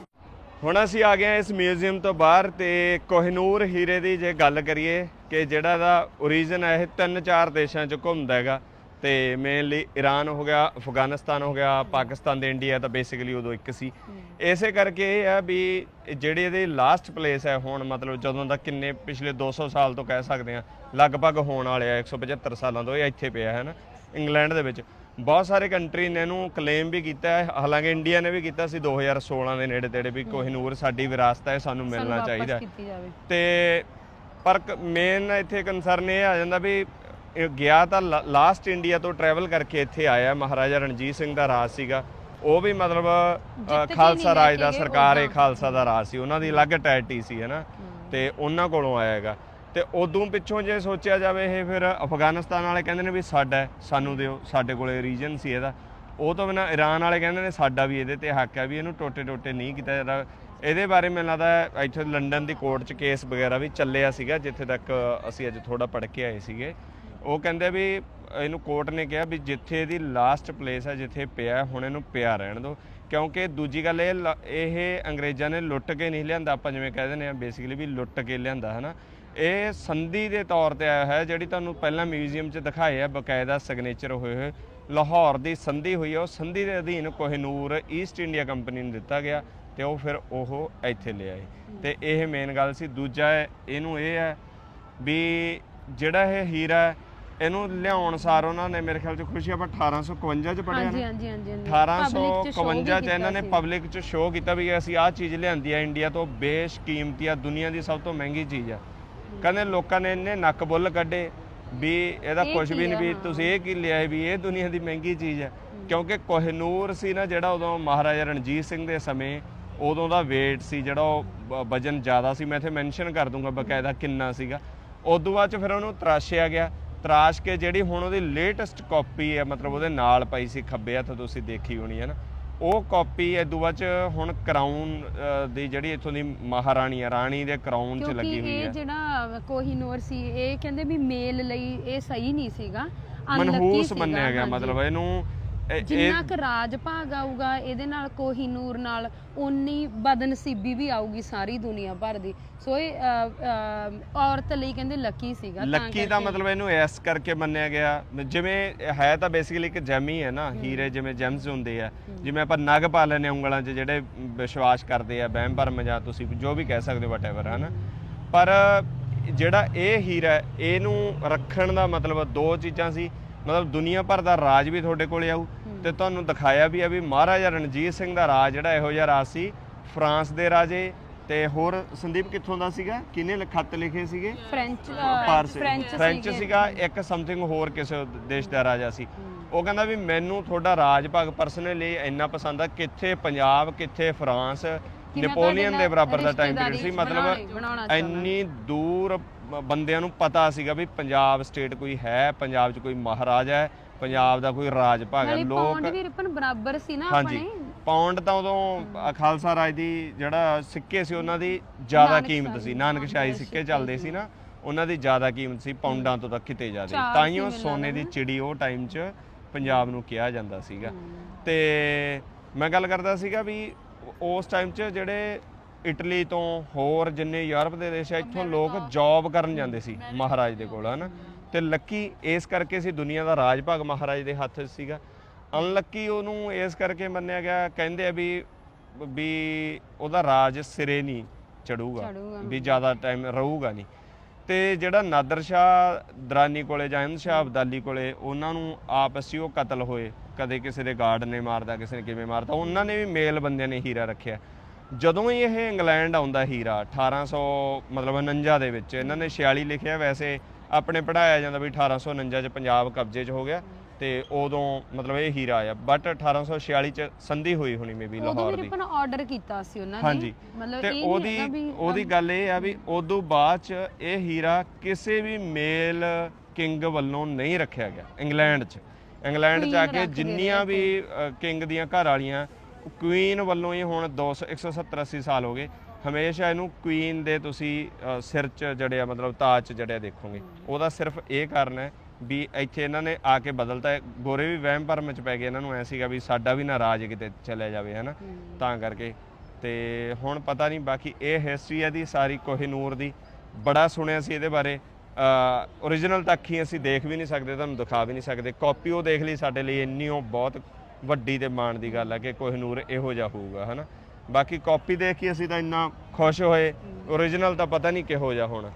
ਹੁਣ ਅਸੀਂ ਆ ਗਏ ਹਾਂ ਇਸ ਮਿਊਜ਼ੀਅਮ ਤੋਂ ਬਾਹਰ ਤੇ ਕੋਹਿਨੂਰ ਹੀਰੇ ਦੀ ਜੇ ਗੱਲ ਕਰੀਏ ਕਿ ਜਿਹੜਾ ਦਾ origin ਹੈ ਇਹ ਤਿੰਨ ਚਾਰ ਦੇਸ਼ਾਂ 'ਚ ਘੁੰਮਦਾ ਹੈਗਾ। ਤੇ ਮੇਨਲੀ ਈਰਾਨ ਹੋ ਗਿਆ ਅਫਗਾਨਿਸਤਾਨ ਹੋ ਗਿਆ ਪਾਕਿਸਤਾਨ ਤੇ ਇੰਡੀਆ ਤਾਂ ਬੇਸਿਕਲੀ ਉਦੋਂ ਇੱਕ ਸੀ। ਇਸੇ ਕਰਕੇ ਇਹ ਹੈ ਵੀ ਜਿਹੜੇ ਇਹਦੇ ਲਾਸਟ ਪਲੇਸ ਹੈ ਹੁਣ ਮਤਲਬ ਜਦੋਂ ਦਾ ਕਿੰਨੇ ਪਿਛਲੇ 200 ਸਾਲ ਤੋਂ ਕਹਿ ਸਕਦੇ ਆ ਲਗਭਗ ਹੋਣ ਵਾਲੇ ਆ 175 ਸਾਲਾਂ ਤੋਂ ਇਹ ਇੱਥੇ ਪਿਆ ਹੈ ਨਾ ਇੰਗਲੈਂਡ ਦੇ ਵਿੱਚ। ਬਹੁਤ ਸਾਰੇ ਕੰਟਰੀ ਨੇ ਇਹਨੂੰ ਕਲੇਮ ਵੀ ਕੀਤਾ ਹੈ। ਹਾਲਾਂਕਿ ਇੰਡੀਆ ਨੇ ਵੀ ਕੀਤਾ ਸੀ 2016 ਦੇ ਨੇੜੇ ਤੇੜੇ ਵੀ ਕੋਹਿਨੂਰ ਸਾਡੀ ਵਿਰਾਸਤ ਹੈ ਸਾਨੂੰ ਮਿਲਣਾ ਚਾਹੀਦਾ ਹੈ। ਤੇ ਪਰ ਮੇਨ ਇੱਥੇ ਕੰਸਰਨ ਇਹ ਆ ਜਾਂਦਾ ਵੀ ਇਹ ਗਿਆ ਤਾਂ ਲਾਸਟ ਇੰਡੀਆ ਤੋਂ ਟਰੈਵਲ ਕਰਕੇ ਇੱਥੇ ਆਇਆ। ਮਹਾਰਾਜਾ ਰਣਜੀਤ ਸਿੰਘ ਦਾ ਰਾਜ ਸੀਗਾ। ਉਹ ਵੀ ਮਤਲਬ ਖਾਲਸਾ ਰਾਜ ਦਾ ਸਰਕਾਰ ਉੱਦਾਂ। ਖਾਲਸਾ ਦਾ ਰਾਜ ਸੀ। ਉਹਨਾਂ ਦੀ ਅਲੱਗ ਟੈਰਿਟੀ ਸੀ ਹੈਨਾ ਤੇ ਉਹਨਾਂ ਕੋਲੋਂ ਆਇਆ ਹੈਗਾ। ਤੇ ਉਦੋਂ ਪਿੱਛੋਂ ਜੇ ਸੋਚਿਆ ਜਾਵੇ ਇਹ ਫਿਰ ਅਫਗਾਨਿਸਤਾਨ ਵਾਲੇ ਕਹਿੰਦੇ ਨੇ ਵੀ ਸਾਡਾ ਹੈ, ਸਾਨੂੰ ਦਿਓ ਸਾਡੇ ਕੋਲੇ ਰੀਜਨ ਸੀ ਇਹਦਾ। ਉਹ ਤੋਂ ਬਿਨਾਂ ਈਰਾਨ ਵਾਲੇ ਕਹਿੰਦੇ ਨੇ ਸਾਡਾ ਵੀ ਇਹਦੇ ਤੇ ਹੱਕ ਹੈ ਵੀ ਇਹਨੂੰ ਟੋਟੇ ਟੋਟੇ ਨਹੀਂ ਕੀਤਾ ਜਾਂਦਾ ਇਹਦੇ ਬਾਰੇ ਮੈਨੂੰ ਲੱਗਦਾ ਇੱਥੇ ਲੰਡਨ ਦੀ ਕੋਰਟ 'ਚ ਕੇਸ ਵਗੈਰਾ ਵੀ ਚੱਲਿਆ ਸੀਗਾ ਜਿੱਥੇ ਤੱਕ ਅਸੀਂ ਅੱਜ ਥੋੜਾ ਪੜ੍ਹ ਕੇ ਆਏ ਸੀਗੇ। ਉਹ ਕਹਿੰਦੇ ਵੀ ਇਹਨੂੰ ਕੋਰਟ ਨੇ ਕਿਹਾ ਵੀ ਜਿੱਥੇ ਇਹਦੀ ਲਾਸਟ ਪਲੇਸ ਹੈ ਜਿੱਥੇ ਪਿਆ ਹੈ, ਹੁਣ ਇਹਨੂੰ ਪਿਆ ਰਹਿਣ ਦਿਓ। ਕਿਉਂਕਿ ਦੂਜੀ ਗੱਲ ਇਹ ਲ- ਇਹ ਅੰਗਰੇਜ਼ਾਂ ਨੇ ਲੁੱਟ ਕੇ ਨਹੀਂ ਲਿਆਂਦਾ। ਆਪਾਂ ਜਿਵੇਂ ਕਹਿ ਦਿੰਦੇ ਆ ਬੇਸਿਕਲੀ ਵੀ ਲੁੱਟ ਕੇ ਲਿਆਂਦਾ ਹਨਾ? ਇਹ ਸੰਧੀ ਦੇ ਤੌਰ ਤੇ ਆਇਆ ਹੈ ਜਿਹੜੀ ਤੁਹਾਨੂੰ ਪਹਿਲਾਂ ਮਿਊਜ਼ੀਅਮ 'ਚ ਦਿਖਾਏ ਆ ਬਕਾਇਦਾ ਸਿਗਨੇਚਰ ਹੋਏ ਹੋਏ। ਲਾਹੌਰ ਦੀ ਸੰਧੀ ਹੋਈ ਹੈ ਉਹ ਸੰਧੀ ਦੇ ਅਧੀਨ ਕੋਹਿਨੂਰ ਈਸਟ ਇੰਡੀਆ ਕੰਪਨੀ ਨੂੰ ਦਿੱਤਾ ਗਿਆ ਤੇ ਉਹ ਫਿਰ ਉਹ ਇੱਥੇ ਲਿਆਏ ਤੇ ਇਹ ਮੇਨ ਗੱਲ ਸੀ। ਦੂਜਾ ਇਹਨੂੰ ਇਹ ਹੈ ਵੀ ਜਿਹੜਾ ਇਹ ਹੀਰਾ ਇਹਨੂੰ ਲਿਆਉਣ ਸਾਰ ਉਹਨਾਂ ਨੇ ਮੇਰੇ ਖਿਆਲ ਚ ਖੁਸ਼ੀ ਆਪਾਂ 1851 ਚ ਪੜਿਆ ਹਾਂਜੀ ਹਾਂਜੀ ਹਾਂਜੀ ਹਾਂਜੀ। Public 'ਚ show ਵੀ 1851 ਚ ਇਹਨਾਂ ਨੇ। ਪਬਲਿਕ ਚ ਸ਼ੋਅ ਕੀਤਾ ਵੀ ਅਸੀਂ ਆਹ ਚੀਜ਼ ਲਿਆਂਦੀ ਆ ਇੰਡੀਆ ਤੋਂ ਬੇਸ਼ਕੀਮਤੀ ਆ ਦੁਨੀਆ ਦੀ ਸਭ ਤੋਂ ਮਹਿੰਗੀ ਚੀਜ਼ ਆ। ਕਹਿੰਦੇ ਲੋਕਾਂ ਨੇ ਇੰਨੇ ਨੱਕ ਬੁੱਲ ਕੱਢੇ ਵੀ ਇਹਦਾ ਇਹ ਕੁਝ ਵੀ ਨਹੀਂ ਵੀ। ਤੁਸੀਂ ਇਹ ਕੀ ਲਿਆਏ ਵੀ ਇਹ ਦੁਨੀਆ ਦੀ ਮਹਿੰਗੀ ਚੀਜ਼ ਹੈ? ਕਿਉਂਕਿ ਕੋਹਿਨੂਰ ਸੀ ਨਾ ਜਿਹੜਾ ਉਦੋਂ ਮਹਾਰਾਜਾ ਰਣਜੀਤ ਸਿੰਘ ਦੇ ਸਮੇਂ ਉਦੋਂ ਦਾ weight ਸੀ ਜਿਹੜਾ ਉਹ ਵਜਨ ਜ਼ਿਆਦਾ ਸੀ। ਮੈਂ ਇੱਥੇ ਮੈਂਸ਼ਨ ਕਰ ਦੂੰਗਾ ਬਕਾਇਦਾ ਕਿੰਨਾ ਸੀਗਾ। ਉਦੋਂ ਬਾਅਦ ਚ ਫਿਰ ਉਹਨੂੰ ਤਰਾਸ਼ਿਆ ਗਿਆ। ਤਰਾਸ਼ ਕੇ ਜਿਹੜੀ ਹੁਣ ਉਹਦੀ ਲੇਟੈਸਟ ਕਾਪੀ ਹੈ ਮਤਲਬ ਉਹਦੇ ਨਾਲ ਪਈ ਸੀ ਖੱਬੇ ਹੱਥ ਤੁਸੀਂ ਦੇਖੀ ਹੋਣੀ ਹੈ ਨਾ। ਉਹ ਕਾਪੀ ਇਦੋਂ ਬਾਅਦ ਚ ਹੁਣ ਕਰਾਊਨ ਦੀ ਜਿਹੜੀ ਇੱਥੋਂ ਦੀ ਮਹਾਰਾਣੀ ਆ ਰਾਣੀ ਦੇ ਕਰਾਊਨ ਚ ਕਿਉਂਕਿ ਲੱਗੀ ਹੋਈ ਇਹ ਹੈ ਜਿਹੜਾ ਕੋਹੀਨੂਰ ਸੀ ਇਹ ਕਹਿੰਦੇ ਵੀ ਮੇਲ ਲਈ ਇਹ ਸਹੀ ਨਹੀਂ ਸੀਗਾ Unlucky ਮਨਹੂਸ ਸੀਗਾ, ਮੰਨਿਆ ਗਿਆ ਹਾਂਜੀ। ਮਤਲਬ ਇਹਨੂੰ ਇਹ- ਜਿੰਨਾ ਕੁ ਰਾਜ ਭਾਗ ਆਊਗਾ ਇਹਦੇ ਨਾਲ ਕੋਹੀਨੂਰ ਨਾਲ ਉਨੀ ਬਦਨਸੀਬੀ ਵੀ ਆਊਗੀ ਸਾਰੀ ਦੁਨੀਆ ਭਰ ਦੀ। ਸੋ ਇਹ ਅ, ਅ, ਔਰਤ ਲਈ ਕਹਿੰਦੇ ਲੱਕੀ ਸੀਗਾ ਤਾਂ ਲੱਕੀ ਦਾ ਕਰਕੇ- ਮਤਲਬ ਇਹਨੂੰ ਇਸ ਕਰਕੇ ਮੰਨਿਆ ਗਿਆ। ਜਿਵੇਂ ਹੈ ਤਾਂ ਬੇਸਿਕਲੀ ਇੱਕ ਜੈਮ ਹੀ ਹੈ ਨਾ ਹੀਰੇ ਜਿਵੇਂ ਜੈਮਸ ਹੁੰਦੇ ਆ। ਜਿਵੇਂ ਆਪਾਂ ਨਗ ਪਾ ਲੈਨੇ ਉਂਗਲਾਂ 'ਚ ਜਿਹੜੇ ਵਿਸ਼ਵਾਸ ਕਰਦੇ ਆ ਵਹਿਮ ਭਰਮ ਜਾਂ ਤੁਸੀਂ ਜੋ ਵੀ ਕਹਿ ਸਕਦੇ ਹੋ ਵਟਐਵਰ ਹਨਾ? ਪਰ ਜਿਹੜਾ ਇਹ ਹੀਰਾ ਹੈ, ਇਹਨੂੰ ਰੱਖਣ ਦਾ ਮਤਲਬ ਦੋ ਚੀਜ਼ਾਂ ਸੀ। ਮਤਲਬ ਦੁਨੀਆ ਭਰ ਦਾ ਰਾਜ ਵੀ ਤੁਹਾਡੇ ਕੋਲੇ ਆਊ ਤੇ ਤੁਹਾਨੂੰ ਦਿਖਾਇਆ ਵੀ ਆ ਵੀ ਮਹਾਰਾਜਾ ਰਣਜੀਤ ਸਿੰਘ ਦਾ ਰਾਜ ਜਿਹੜਾ ਇਹੋ ਜਿਹਾ ਰਾਜ ਸੀ ਫਰਾਂਸ ਦੇ ਰਾਜੇ ਤੇ ਹੋਰ ਸੰਦੀਪ ਕਿੱਥੋਂ ਦਾ ਸੀਗਾ? ਕਿਹਨੇ ਲ- ਖੱਤ ਲਿਖੇ ਸੀਗੇ? ਫ੍ਰੈਂਚ ਫ੍ਰੈਂਚ ਫ੍ਰੈਂਚ ਸੀਗੇ। ਇੱਕ ਸਮਥਿੰਗ ਹੋਰ ਕਿਸੇ ਦੇਸ਼ ਦਾ ਰਾਜਾ ਸੀ। ਉਹ ਕਹਿੰਦਾ ਵੀ ਮੈਨੂੰ ਤੁਹਾਡਾ ਰਾਜ ਭਾਗ ਪਰਸਨਲੀ ਇੰਨਾ ਪਸੰਦ ਆ ਕਿੱਥੇ ਪੰਜਾਬ ਕਿੱਥੇ ਫਰਾਂਸ ਨੈਪੋਲੀਅਨ ਦੇ ਬਰਾਬਰ ਦਾ ਟਾਈਮ ਪੀਰੀਅਡ ਸੀ। ਮਤਲਬ। ਇੰਨੀ ਦੂਰ ਬੰਦਿਆਂ ਨੂੰ ਪਤਾ ਸੀਗਾ ਵੀ ਪੰਜਾਬ ਸਟੇਟ ਕੋਈ ਹੈ ਪੰਜਾਬ 'ਚ ਕੋਈ ਮਹਾਰਾਜਾ ਹੈ ਪੰਜਾਬ ਦਾ ਕੋਈ ਰਾਜ ਭਾਗ ਹੈ। ਲੋਕ ਪੌਂਡ ਵੀ ਰਿਪਨ ਬਰਾਬਰ ਸੀ ਨਾ ਹਾਂਜੀ। ਆਪਣੇ। ਪੌਂਡ ਤਾਂ ਉਦੋਂ ਖਾਲਸਾ ਰਾਜ ਦੀ ਜਿਹੜਾ ਸਿੱਕੇ ਸੀ ਉਹਨਾਂ ਦੀ ਜ਼ਿਆਦਾ ਕੀਮਤ ਸੀ। ਨਾਨਕਸ਼ਾਹੀ ਸਿੱਕੇ ਚੱਲਦੇ ਸੀ। ਨਾ ਉਹਨਾਂ ਦੀ ਜ਼ਿਆਦਾ ਕੀਮਤ ਸੀ ਪੌਂਡਾਂ ਤੋਂ ਤਾਂ ਕਿਤੇ ਜ਼ਿਆਦਾ। ਤਾਈਓ ਸੋਨੇ ਦੀ ਚਿੜੀ ਉਹ ਟਾਈਮ 'ਚ ਪੰਜਾਬ ਨੂੰ ਕਿਹਾ ਜਾਂਦਾ ਸੀਗਾ। ਤੇ ਮੈਂ ਗੱਲ ਕਰਦਾ ਸੀਗਾ ਵੀ ਉਸ ਟਾਈਮ 'ਚ ਜਿਹੜੇ ਇਟਲੀ ਤੋਂ ਹੋਰ ਜਿੰਨੇ ਯੂਰਪ ਦੇ ਦੇਸ਼ ਆ ਇੱਥੋਂ ਲੋਕ ਜੌਬ ਕਰਨ ਜਾਂਦੇ ਸੀ ਮਹਾਰਾਜ ਦੇ ਕੋਲ ਹਨਾ? ਤੇ ਲੱਕੀ ਇਸ ਕਰਕੇ ਸੀ ਦੁਨੀਆ ਦਾ ਰਾਜ ਭਾਗ ਮਹਾਰਾਜ ਦੇ ਹੱਥ 'ਚ ਸੀਗਾ। ਅਨਲੱਕੀ ਉਹਨੂੰ ਇਸ ਕਰਕੇ ਮੰਨਿਆ ਗਿਆ ਕਹਿੰਦੇ ਆ ਵੀ ਵੀ ਉਹਦਾ ਰਾਜ ਸਿਰੇ ਨਹੀਂ ਚੜੂਗਾ। ਵੀ ਜ਼ਿਆਦਾ ਟਾਈਮ ਰਹੂਗਾ ਨਹੀਂ। ਤੇ ਜਿਹੜਾ ਨਾਦਰ ਸ਼ਾਹ ਦਰਾਨੀ ਕੋਲੇ ਜਾਂ ਅਹਿਮਦ ਸ਼ਾਹ ਅਬਦਾਲੀ ਕੋਲੇ ਉਹਨਾਂ ਨੂੰ ਆਪਸ ਉਹ ਕਤਲ ਹੋਏ। ਕਦੇ ਕਿਸੇ ਦੇ ਗਾਰਡ ਨੇ ਮਾਰਦਾ ਕਿਸੇ ਨੇ ਕਿਵੇਂ ਮਾਰਦਾ ਉਹਨਾਂ ਨੇ ਵੀ ਮੇਲ ਬੰਦਿਆਂ ਨੇ ਹੀਰਾ ਰੱਖਿਆ। ਜਦੋਂ ਹੀ ਇਹ ਇੰਗਲੈਂਡ ਆਉਂਦਾ ਹੀਰਾ 1800 ਮਤਲਬ 49 ਦੇ ਵਿੱਚ ਇਹਨਾਂ ਨੇ 46 ਲਿਖਿਆ ਵੈਸੇ ਆਪਣੇ ਪੜਾਇਆ ਜਾਂਦਾ ਵੀ 1849 ਚ ਪੰਜਾਬ ਕਬਜ਼ੇ 'ਚ ਹੋ ਗਿਆ ਤੇ ਉਦੋਂ ਮਤਲਬ ਇਹ ਹੀਰਾ ਆਇਆ ਬਟ 1846 ਚ ਸੰਧੀ ਹੋਈ ਹੋਣੀ ਮੇਬੀ ਲਾਹੌਰ ਦੀ। ਰਿਪਨ ਆਰਡਰ ਕੀਤਾ ਸੀ ਉਹਨਾਂ ਨੇ। ਹਾਂਜੀ। ਤੇ ਉਹਦੀ ਉਹਦੀ ਗੱਲ ਇਹ ਆ ਵੀ ਉਦੋਂ ਬਾਅਦ ਚ ਇਹ ਹੀਰਾ ਕਿਸੇ ਵੀ ਮੇਲ ਕਿੰਗ ਵੱਲੋਂ ਨਹੀਂ ਰੱਖਿਆ ਗਿਆ ਇੰਗਲੈਂਡ ਚ। ਇੰਗਲੈਂਡ ਚ ਆ ਕੇ ਜਿੰਨੀਆਂ ਵੀ ਕਿੰਗ ਦੀਆਂ ਘਰ ਵਾਲੀਆਂ ਕੁਈਨ ਵੱਲੋਂ ਹੀ ਹੁਣ 200 170 80 ਸਾਲ ਹੋ ਗਏ। ਹਮੇਸ਼ਾ ਇਹਨੂੰ ਕੁਈਨ ਦੇ ਤੁਸੀਂ ਅ, ਸਿਰ 'ਚ ਜੜਿਆ ਮਤਲਬ ਤਾਜ 'ਚ ਜੜਿਆ ਦੇਖੋਗੇ। ਉਹਦਾ ਸਿਰਫ ਇਹ ਕਾਰਨ ਹੈ ਵੀ ਇੱਥੇ ਇਹਨਾਂ ਨੇ ਆ ਕੇ ਬਦਲਤਾ ਹੈ। ਗੋਰੇ ਵੀ ਵਹਿਮ ਭਰਮ ਚ ਪੈ ਗਏ। ਇਹਨਾਂ ਨੂੰ ਐ ਸੀਗਾ ਵੀ ਸਾਡਾ ਵੀ ਨਾ ਰਾਜ ਕਿਤੇ ਚਲਿਆ ਜਾਵੇ ਹਨਾ? ਤਾਂ ਕਰਕੇ। ਤੇ ਹੁਣ ਪਤਾ ਨਹੀਂ ਬਾਕੀ ਇਹ ਹਿਸਟਰੀ ਹੈ ਦੀ ਸਾਰੀ ਕੋਹਿਨੂਰ ਦੀ। ਬੜਾ ਸੁਣਿਆ ਸੀ ਇਹਦੇ ਬਾਰੇ। ਓਰੀਜਨਲ ਤੱਕ ਹੀ ਅਸੀਂ ਦੇਖ ਵੀ ਨਹੀਂ ਸਕਦੇ ਤੁਹਾਨੂੰ ਦਿਖਾ ਵੀ ਨਹੀਂ ਸਕਦੇ। ਕਾਪੀ ਉਹ ਦੇਖ ਲਈ ਸਾਡੇ ਲਈ ਇੰਨੀ ਉਹ ਬਹੁਤ ਵੱਡੀ ਤੇ ਮਾਣ ਦੀ ਗੱਲ ਹੈ ਕਿ ਕੋਹਿਨੂਰ ਇਹੋ ਜਿਹਾ ਹੋਊਗਾ ਹਨਾ? ਬਾਕੀ ਕਾਪੀ ਦੇਖ ਕੇ ਅਸੀਂ ਤਾਂ ਇੰਨਾ ਖੁਸ਼ ਹੋਏ ਓਰੀਜਨਲ ਤਾਂ ਪਤਾ ਨਹੀਂ ਕਿਹੋ ਜਿਹਾ ਹੋਣਾ।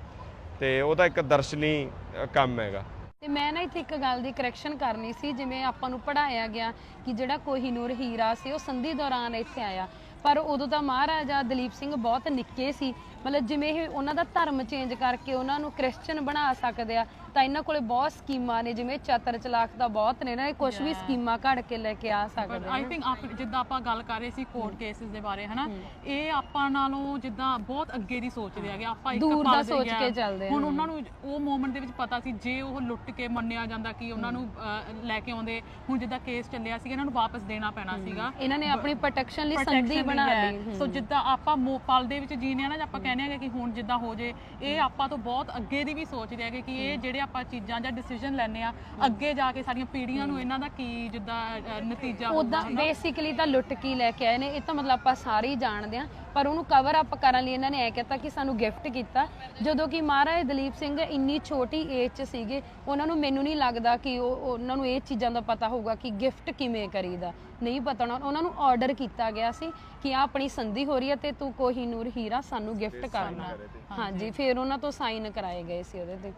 ਤੇ ਉਹਦਾ ਇੱਕ ਦਰਸ਼ਨੀ ਅ, ਕੰਮ ਹੈਗਾ। ਤੇ ਮੈਂ ਨਾ ਇੱਥੇ ਇੱਕ ਗੱਲ ਦੀ ਕਰੈਕਸ਼ਨ ਕਰਨੀ ਸੀ ਜਿਵੇਂ ਆਪਾਂ ਨੂੰ ਪੜਾਇਆ ਗਿਆ ਕਿ ਜਿਹੜਾ ਕੋਹੀਨੂਰ ਹੀਰਾ ਸੀ ਉਹ ਸੰਧੀ ਦੌਰਾਨ ਇੱਥੇ ਆਇਆ। ਪਰ ਉਦੋਂ ਤਾਂ ਮਹਾਰਾਜਾ ਦਲੀਪ ਸਿੰਘ ਬਹੁਤ ਨਿੱਕੇ ਸੀ। ਮਤਲਬ ਜਿਵੇਂ ਇਹ ਉਹਨਾਂ ਦਾ ਧਰਮ ਚੇਂਜ ਕਰਕੇ ਉਹਨਾਂ ਨੂੰ ਕ੍ਰਿਸਚੀਅਨ ਬਣਾ ਸਕਦੇ ਆ ਤਾਂ ਇਹਨਾਂ ਕੋਲੇ ਬਹੁਤ ਸਕੀਮਾਂ ਨੇ ਜਿਵੇਂ ਚਤਰ ਚਲਾਕ ਦਾ ਬਹੁਤ ਨੇ ਨਾ ਇਹ ਕੁਝ ਵੀ ਸਕੀਮਾਂ ਘੜ ਕੇ ਲੈ ਕੇ ਆ ਸਕਦੇ ਆਈ ਥਿੰਕ ਆਪ ਜਿੱਦਾਂ ਆਪਾਂ ਗੱਲ ਕਰ ਰਹੇ ਸੀ ਕੋਰਟ ਕੇਸਿਸ ਦੇ ਬਾਰੇ ਹਨਾ? ਇਹ ਆਪਾਂ ਨਾਲੋਂ ਜਿੱਦਾਂ ਬਹੁਤ ਅੱਗੇ ਦੀ ਸੋਚਦੇ ਹੈਗੇ। ਆਪਾਂ ਇੱਕ ਦੂਰ ਦਾ ਸੋਚ ਕੇ ਆ। ਚੱਲਦੇ ਹੁਣ। ਉਹਨਾਂ ਨੂੰ ਉਹ ਮੂਮੈਂਟ ਦੇ ਵਿੱਚ ਪਤਾ ਸੀ ਜੇ ਉਹ ਲੁੱਟ ਕੇ ਮੰਨਿਆ ਜਾਂਦਾ ਕਿ ਉਹਨਾਂ ਨੂੰ ਅਹ, ਲੈ ਕੇ ਆਉਂਦੇ। ਹੁਣ ਜਿੱਦਾਂ ਕੇਸ ਚੱਲਿਆ ਸੀ ਇਹਨਾਂ ਨੂੰ ਵਾਪਸ ਦੇਣਾ ਪੈਣਾ ਸੀਗਾ। ਇਹਨਾਂ ਨੇ ਆਪਣੀ ਪ੍ਰੋਟੈਕਸ਼ਨ ਲਈ ਸੰਧੀ ਬਣਾ। ਲਈ। ਸੋ ਜਿੱਦਾਂ ਆਪਾਂ ਮੋ- ਪਲ ਦੇ ਵਿੱਚ ਜੀਨੇ ਆ ਨਾ ਜੇ ਆਪਾਂ ਕਹਿੰਦੇ ਆਗੇ ਕਿ ਹੁਣ ਜਿੱਦਾਂ ਹੋ ਜੇ ਇਹ ਆਪਾਂ ਤੋਂ ਬਹੁਤ ਅੱਗੇ ਦੀ ਵੀ ਸੋਚਦੇ ਆਗੇ ਕਿ ਇਹ ਜਿਹੜੇ ਆਪਾਂ ਚੀਜ਼ਾਂ ਜਾਂ ਡਿਸੀਜਨ ਲੈਣੇ ਆ ਅੱਗੇ ਜਾ ਕੇ ਸਾਡੀਆਂ ਪੀੜ੍ਹੀਆਂ ਨੂੰ ਇਹਨਾਂ ਦਾ ਕੀ ਜਿੱਦਾਂ ਨਤੀਜਾ ਉਦਾਂ ਹੋਊਗਾ ਬੇਸਿਕਲੀ ਤਾਂ ਲੁੱਟ ਕੀ ਲੈ ਕੇ ਆਏ ਨੇ ਇਹ ਤਾਂ ਮਤਲਬ ਆਪਾਂ ਸਾਰੇ ਹੀ ਜਾਣਦੇ ਆ ਪਰ ਉਹਨੂੰ ਕਵਰ ਅਪ ਕਰਨ ਲਈ ਇਹਨਾਂ ਨੇ ਐ ਕਹਿਤਾ ਕਿ ਸਾਨੂੰ ਗਿਫਟ ਕੀਤਾ। ਜਦੋਂ ਕਿ ਮਹਾਰਾਜ ਦਲੀਪ ਸਿੰਘ ਇੰਨੀ ਛੋਟੀ ਏਜ 'ਚ ਸੀਗੇ ਉਹਨਾਂ ਨੂੰ ਮੈਨੂੰ ਨਹੀਂ ਲੱਗਦਾ ਕਿ ਉਹ ਉਹਨਾਂ ਨੂੰ ਇਹ ਚੀਜ਼ਾਂ ਦਾ ਪਤਾ ਹੋਊਗਾ ਕਿ ਗਿਫਟ ਕਿਵੇਂ ਕਰੀਦਾ। ਨਹੀਂ ਪਤਾ ਉਹਨਾਂ ਉਹਨਾਂ ਨੂੰ ਆਰਡਰ ਕੀਤਾ ਗਿਆ ਸੀ ਕਿ ਆ ਆਪਣੀ ਸੰਧੀ ਹੋ ਰਹੀ ਹੈ ਤੇ ਤੂੰ ਕੋਹੀਨੂਰ ਹੀਰਾ ਸਾਨੂੰ ਗਿਫਟ ਕਰਨਾ। ਹਾਂਜੀ ਫਿਰ ਉਹਨਾਂ ਤੋਂ ਸਾਈਨ ਕਰਾਏ ਗਏ ਸੀ ਉਹਦੇ ਤੇ।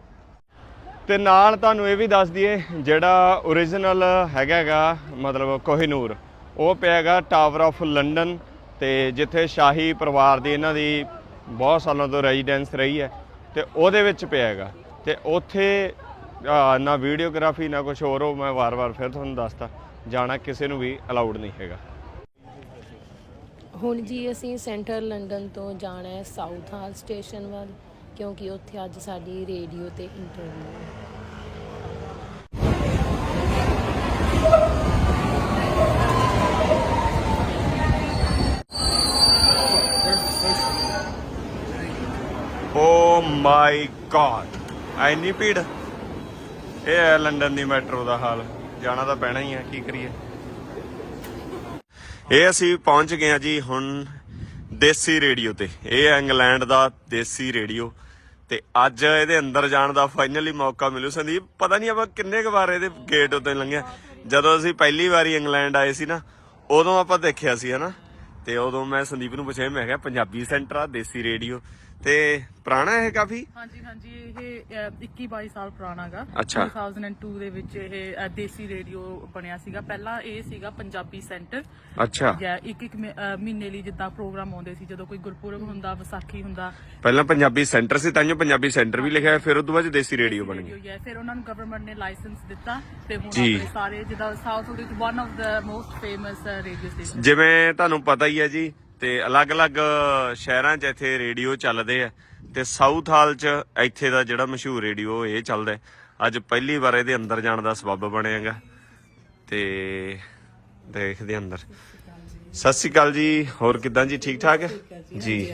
ਤੇ ਨਾਲ ਤੁਹਾਨੂੰ ਇਹ ਵੀ ਦੱਸ ਦਈਏ, ਜਿਹੜਾ ਓਰੀਜਨਲ ਹੈਗਾ ਮਤਲਬ ਕੋਹਿਨੂਰ, ਉਹ ਪਿਆ ਹੈਗਾ ਟਾਵਰ ਆਫ ਲੰਡਨ ਤੇ ਜਿੱਥੇ ਸ਼ਾਹੀ ਪਰਿਵਾਰ ਦੀ ਇਹਨਾਂ ਦੀ ਬਹੁਤ ਸਾਲਾਂ ਤੋਂ ਰੈਜ਼ੀਡੈਂਸ ਰਹੀ ਹੈ ਤੇ ਉਹਦੇ ਵਿੱਚ ਪਿਆ ਹੈਗਾ ਤੇ ਉੱਥੇ ਨਾ ਵੀਡੀਓਗ੍ਰਾਫੀ ਨਾ ਕੁਝ ਹੋਰ, ਉਹ ਮੈਂ ਵਾਰ-ਵਾਰ ਫਿਰ ਤੁਹਾਨੂੰ ਦੱਸਦਾ, ਜਾਣਾ ਕਿਸੇ ਨੂੰ ਵੀ ਅਲਾਉਡ ਨਹੀਂ ਹੈਗਾ। ਹੁਣ ਜੀ ਅਸੀਂ ਸੈਂਟਰ ਲੰਡਨ ਤੋਂ ਜਾਣਾ ਹੈ ਸਾਊਥ ਹਾਲ ਸਟੇਸ਼ਨ ਵੱਲ। ਕਿਉਂਕਿ ਉੱਥੇ ਅੱਜ ਸਾਡੀ ਰੇਡੀਓ ਤੇ ਇੰਟਰਵਿਊ ਹੈ। ਓ ਮਾਈ ਗॉड ਐਨੀ ਭੀੜ? ਇਹ ਹੈ ਲੰਡਨ ਦੀ ਮੈਟਰੋ ਦਾ ਹਾਲ। ਜਾਣਾ ਤਾਂ ਪੈਣਾ ਹੀ ਹੈ, ਕੀ ਕਰੀਏ? ਇਹ ਅਸੀਂ ਪਹੁੰਚ ਗਏ ਆ ਜੀ ਹੁਣ ਦੇਸੀ ਰੇਡੀਓ ਤੇ। ਇਹ ਇੰਗਲੈਂਡ ਦਾ ਦੇਸੀ ਰੇਡੀਓ। ਤੇ ਅੱਜ ਇਹਦੇ ਅੰਦਰ ਜਾਣ ਦਾ ਫਾਈਨਲੀ ਮੌਕਾ ਮਿਲੂ ਸੰਦੀਪ, ਪਤਾ ਨਹੀਂ ਆਪਾਂ ਕਿੰਨੇ ਕੁ ਵਾਰ ਇਹਦੇ ਗੇਟ ਉੱਤੇ ਲੰਘਿਆ ਜਦੋਂ ਅਸੀਂ ਪਹਿਲੀ ਵਾਰੀ ਇੰਗਲੈਂਡ ਆਏ ਸੀ ਨਾ, ਉਦੋਂ ਆਪਾਂ ਦੇਖਿਆ ਸੀ, ਹਨਾ? ਤੇ ਉਦੋਂ ਮੈਂ ਸੰਦੀਪ ਨੂੰ ਪੁੱਛਿਆ, ਮੈਂ ਕਿਹਾ ਪੰਜਾਬੀ ਸੈਂਟਰ ਆ, ਦੇਸੀ ਰੇਡੀਓ। ਤੇ ਪੁਰਾਣਾ ਇਹ ਕਾਫੀ? ਹਾਂਜੀ ਹਾਂਜੀ ਇਹ ਅਹ, 21 22 ਸਾਲ ਪੁਰਾਣਾ ਗਾ। ਅੱਛਾ। 2002 ਦੇ ਵਿੱਚ ਇਹ ਅਹ, ਦੇਸੀ ਰੇਡੀਓ ਬਣਿਆ ਸੀਗਾ। ਪਹਿਲਾਂ ਇਹ ਸੀਗਾ ਪੰਜਾਬੀ ਸੈਂਟਰ। ਅੱਛਾ। ਜਾਂ ਇੱਕ ਇੱਕ ਮਹੀ- ਅਹ, ਮਹੀਨੇ ਲਈ ਜਿੱਦਾਂ ਪ੍ਰੋਗਰਾਮ ਆਉਂਦੇ ਸੀ ਜਦੋਂ ਕੋਈ ਗੁਰਪੁਰਬ ਹੁੰਦਾ ਵਿਸਾਖੀ ਹੁੰਦਾ। ਪਹਿਲਾਂ ਪੰਜਾਬੀ ਸੈਂਟਰ ਸੀ ਤਾਂਯੋ ਪੰਜਾਬੀ ਸੈਂਟਰ ਵੀ ਲਿਖਿਆ ਫਿਰ ਉਦੋਂ ਬਾਅਦ 'ਚ ਦੇਸੀ ਰੇਡੀਓ ਬਣ ਗਿਆ ਰੇਡੀਓ ਹੈ ਫਿਰ ਉਹਨਾਂ ਨੂੰ ਗਵਰਨਮੈਂਟ ਨੇ ਲਾਇਸੈਂਸ ਦਿੱਤਾ ਤੇ ਹੁਣ ਜੀ। ਆਪਣੇ ਸਾਰੇ ਜਿੱਦਾਂ ਸਾਊਥ ਵਿੱਚ one of the most famous radio station ਜਿਵੇਂ ਤੁਹਾਨੂੰ ਪਤਾ ਹੀ ਹੈ ਜੀ ਤੇ ਅਲੱਗ-ਅਲੱਗ ਸ਼ਹਿਰਾਂ 'ਚ ਇੱਥੇ ਰੇਡੀਓ ਚੱਲਦੇ ਆ ਤੇ ਸਾਊਥ ਹਾਲ 'ਚ ਇੱਥੇ ਦਾ ਜਿਹੜਾ ਮਸ਼ਹੂਰ ਰੇਡੀਓ ਇਹ ਚੱਲਦਾ ਅੱਜ ਪਹਿਲੀ ਵਾਰ ਇਹਦੇ ਅੰਦਰ ਜਾਣ ਦਾ ਸਬੱਬ ਬਣਿਆਗਾ। ਤੇ ਦੇਖਦੇ ਅੰਦਰ। ਸਤਿ ਸ਼੍ਰੀ ਅਕਾਲ ਜੀ, ਹੋਰ ਕਿਦਾਂ ਜੀ? ਠੀਕ ਠਾਕ? ਜੀ।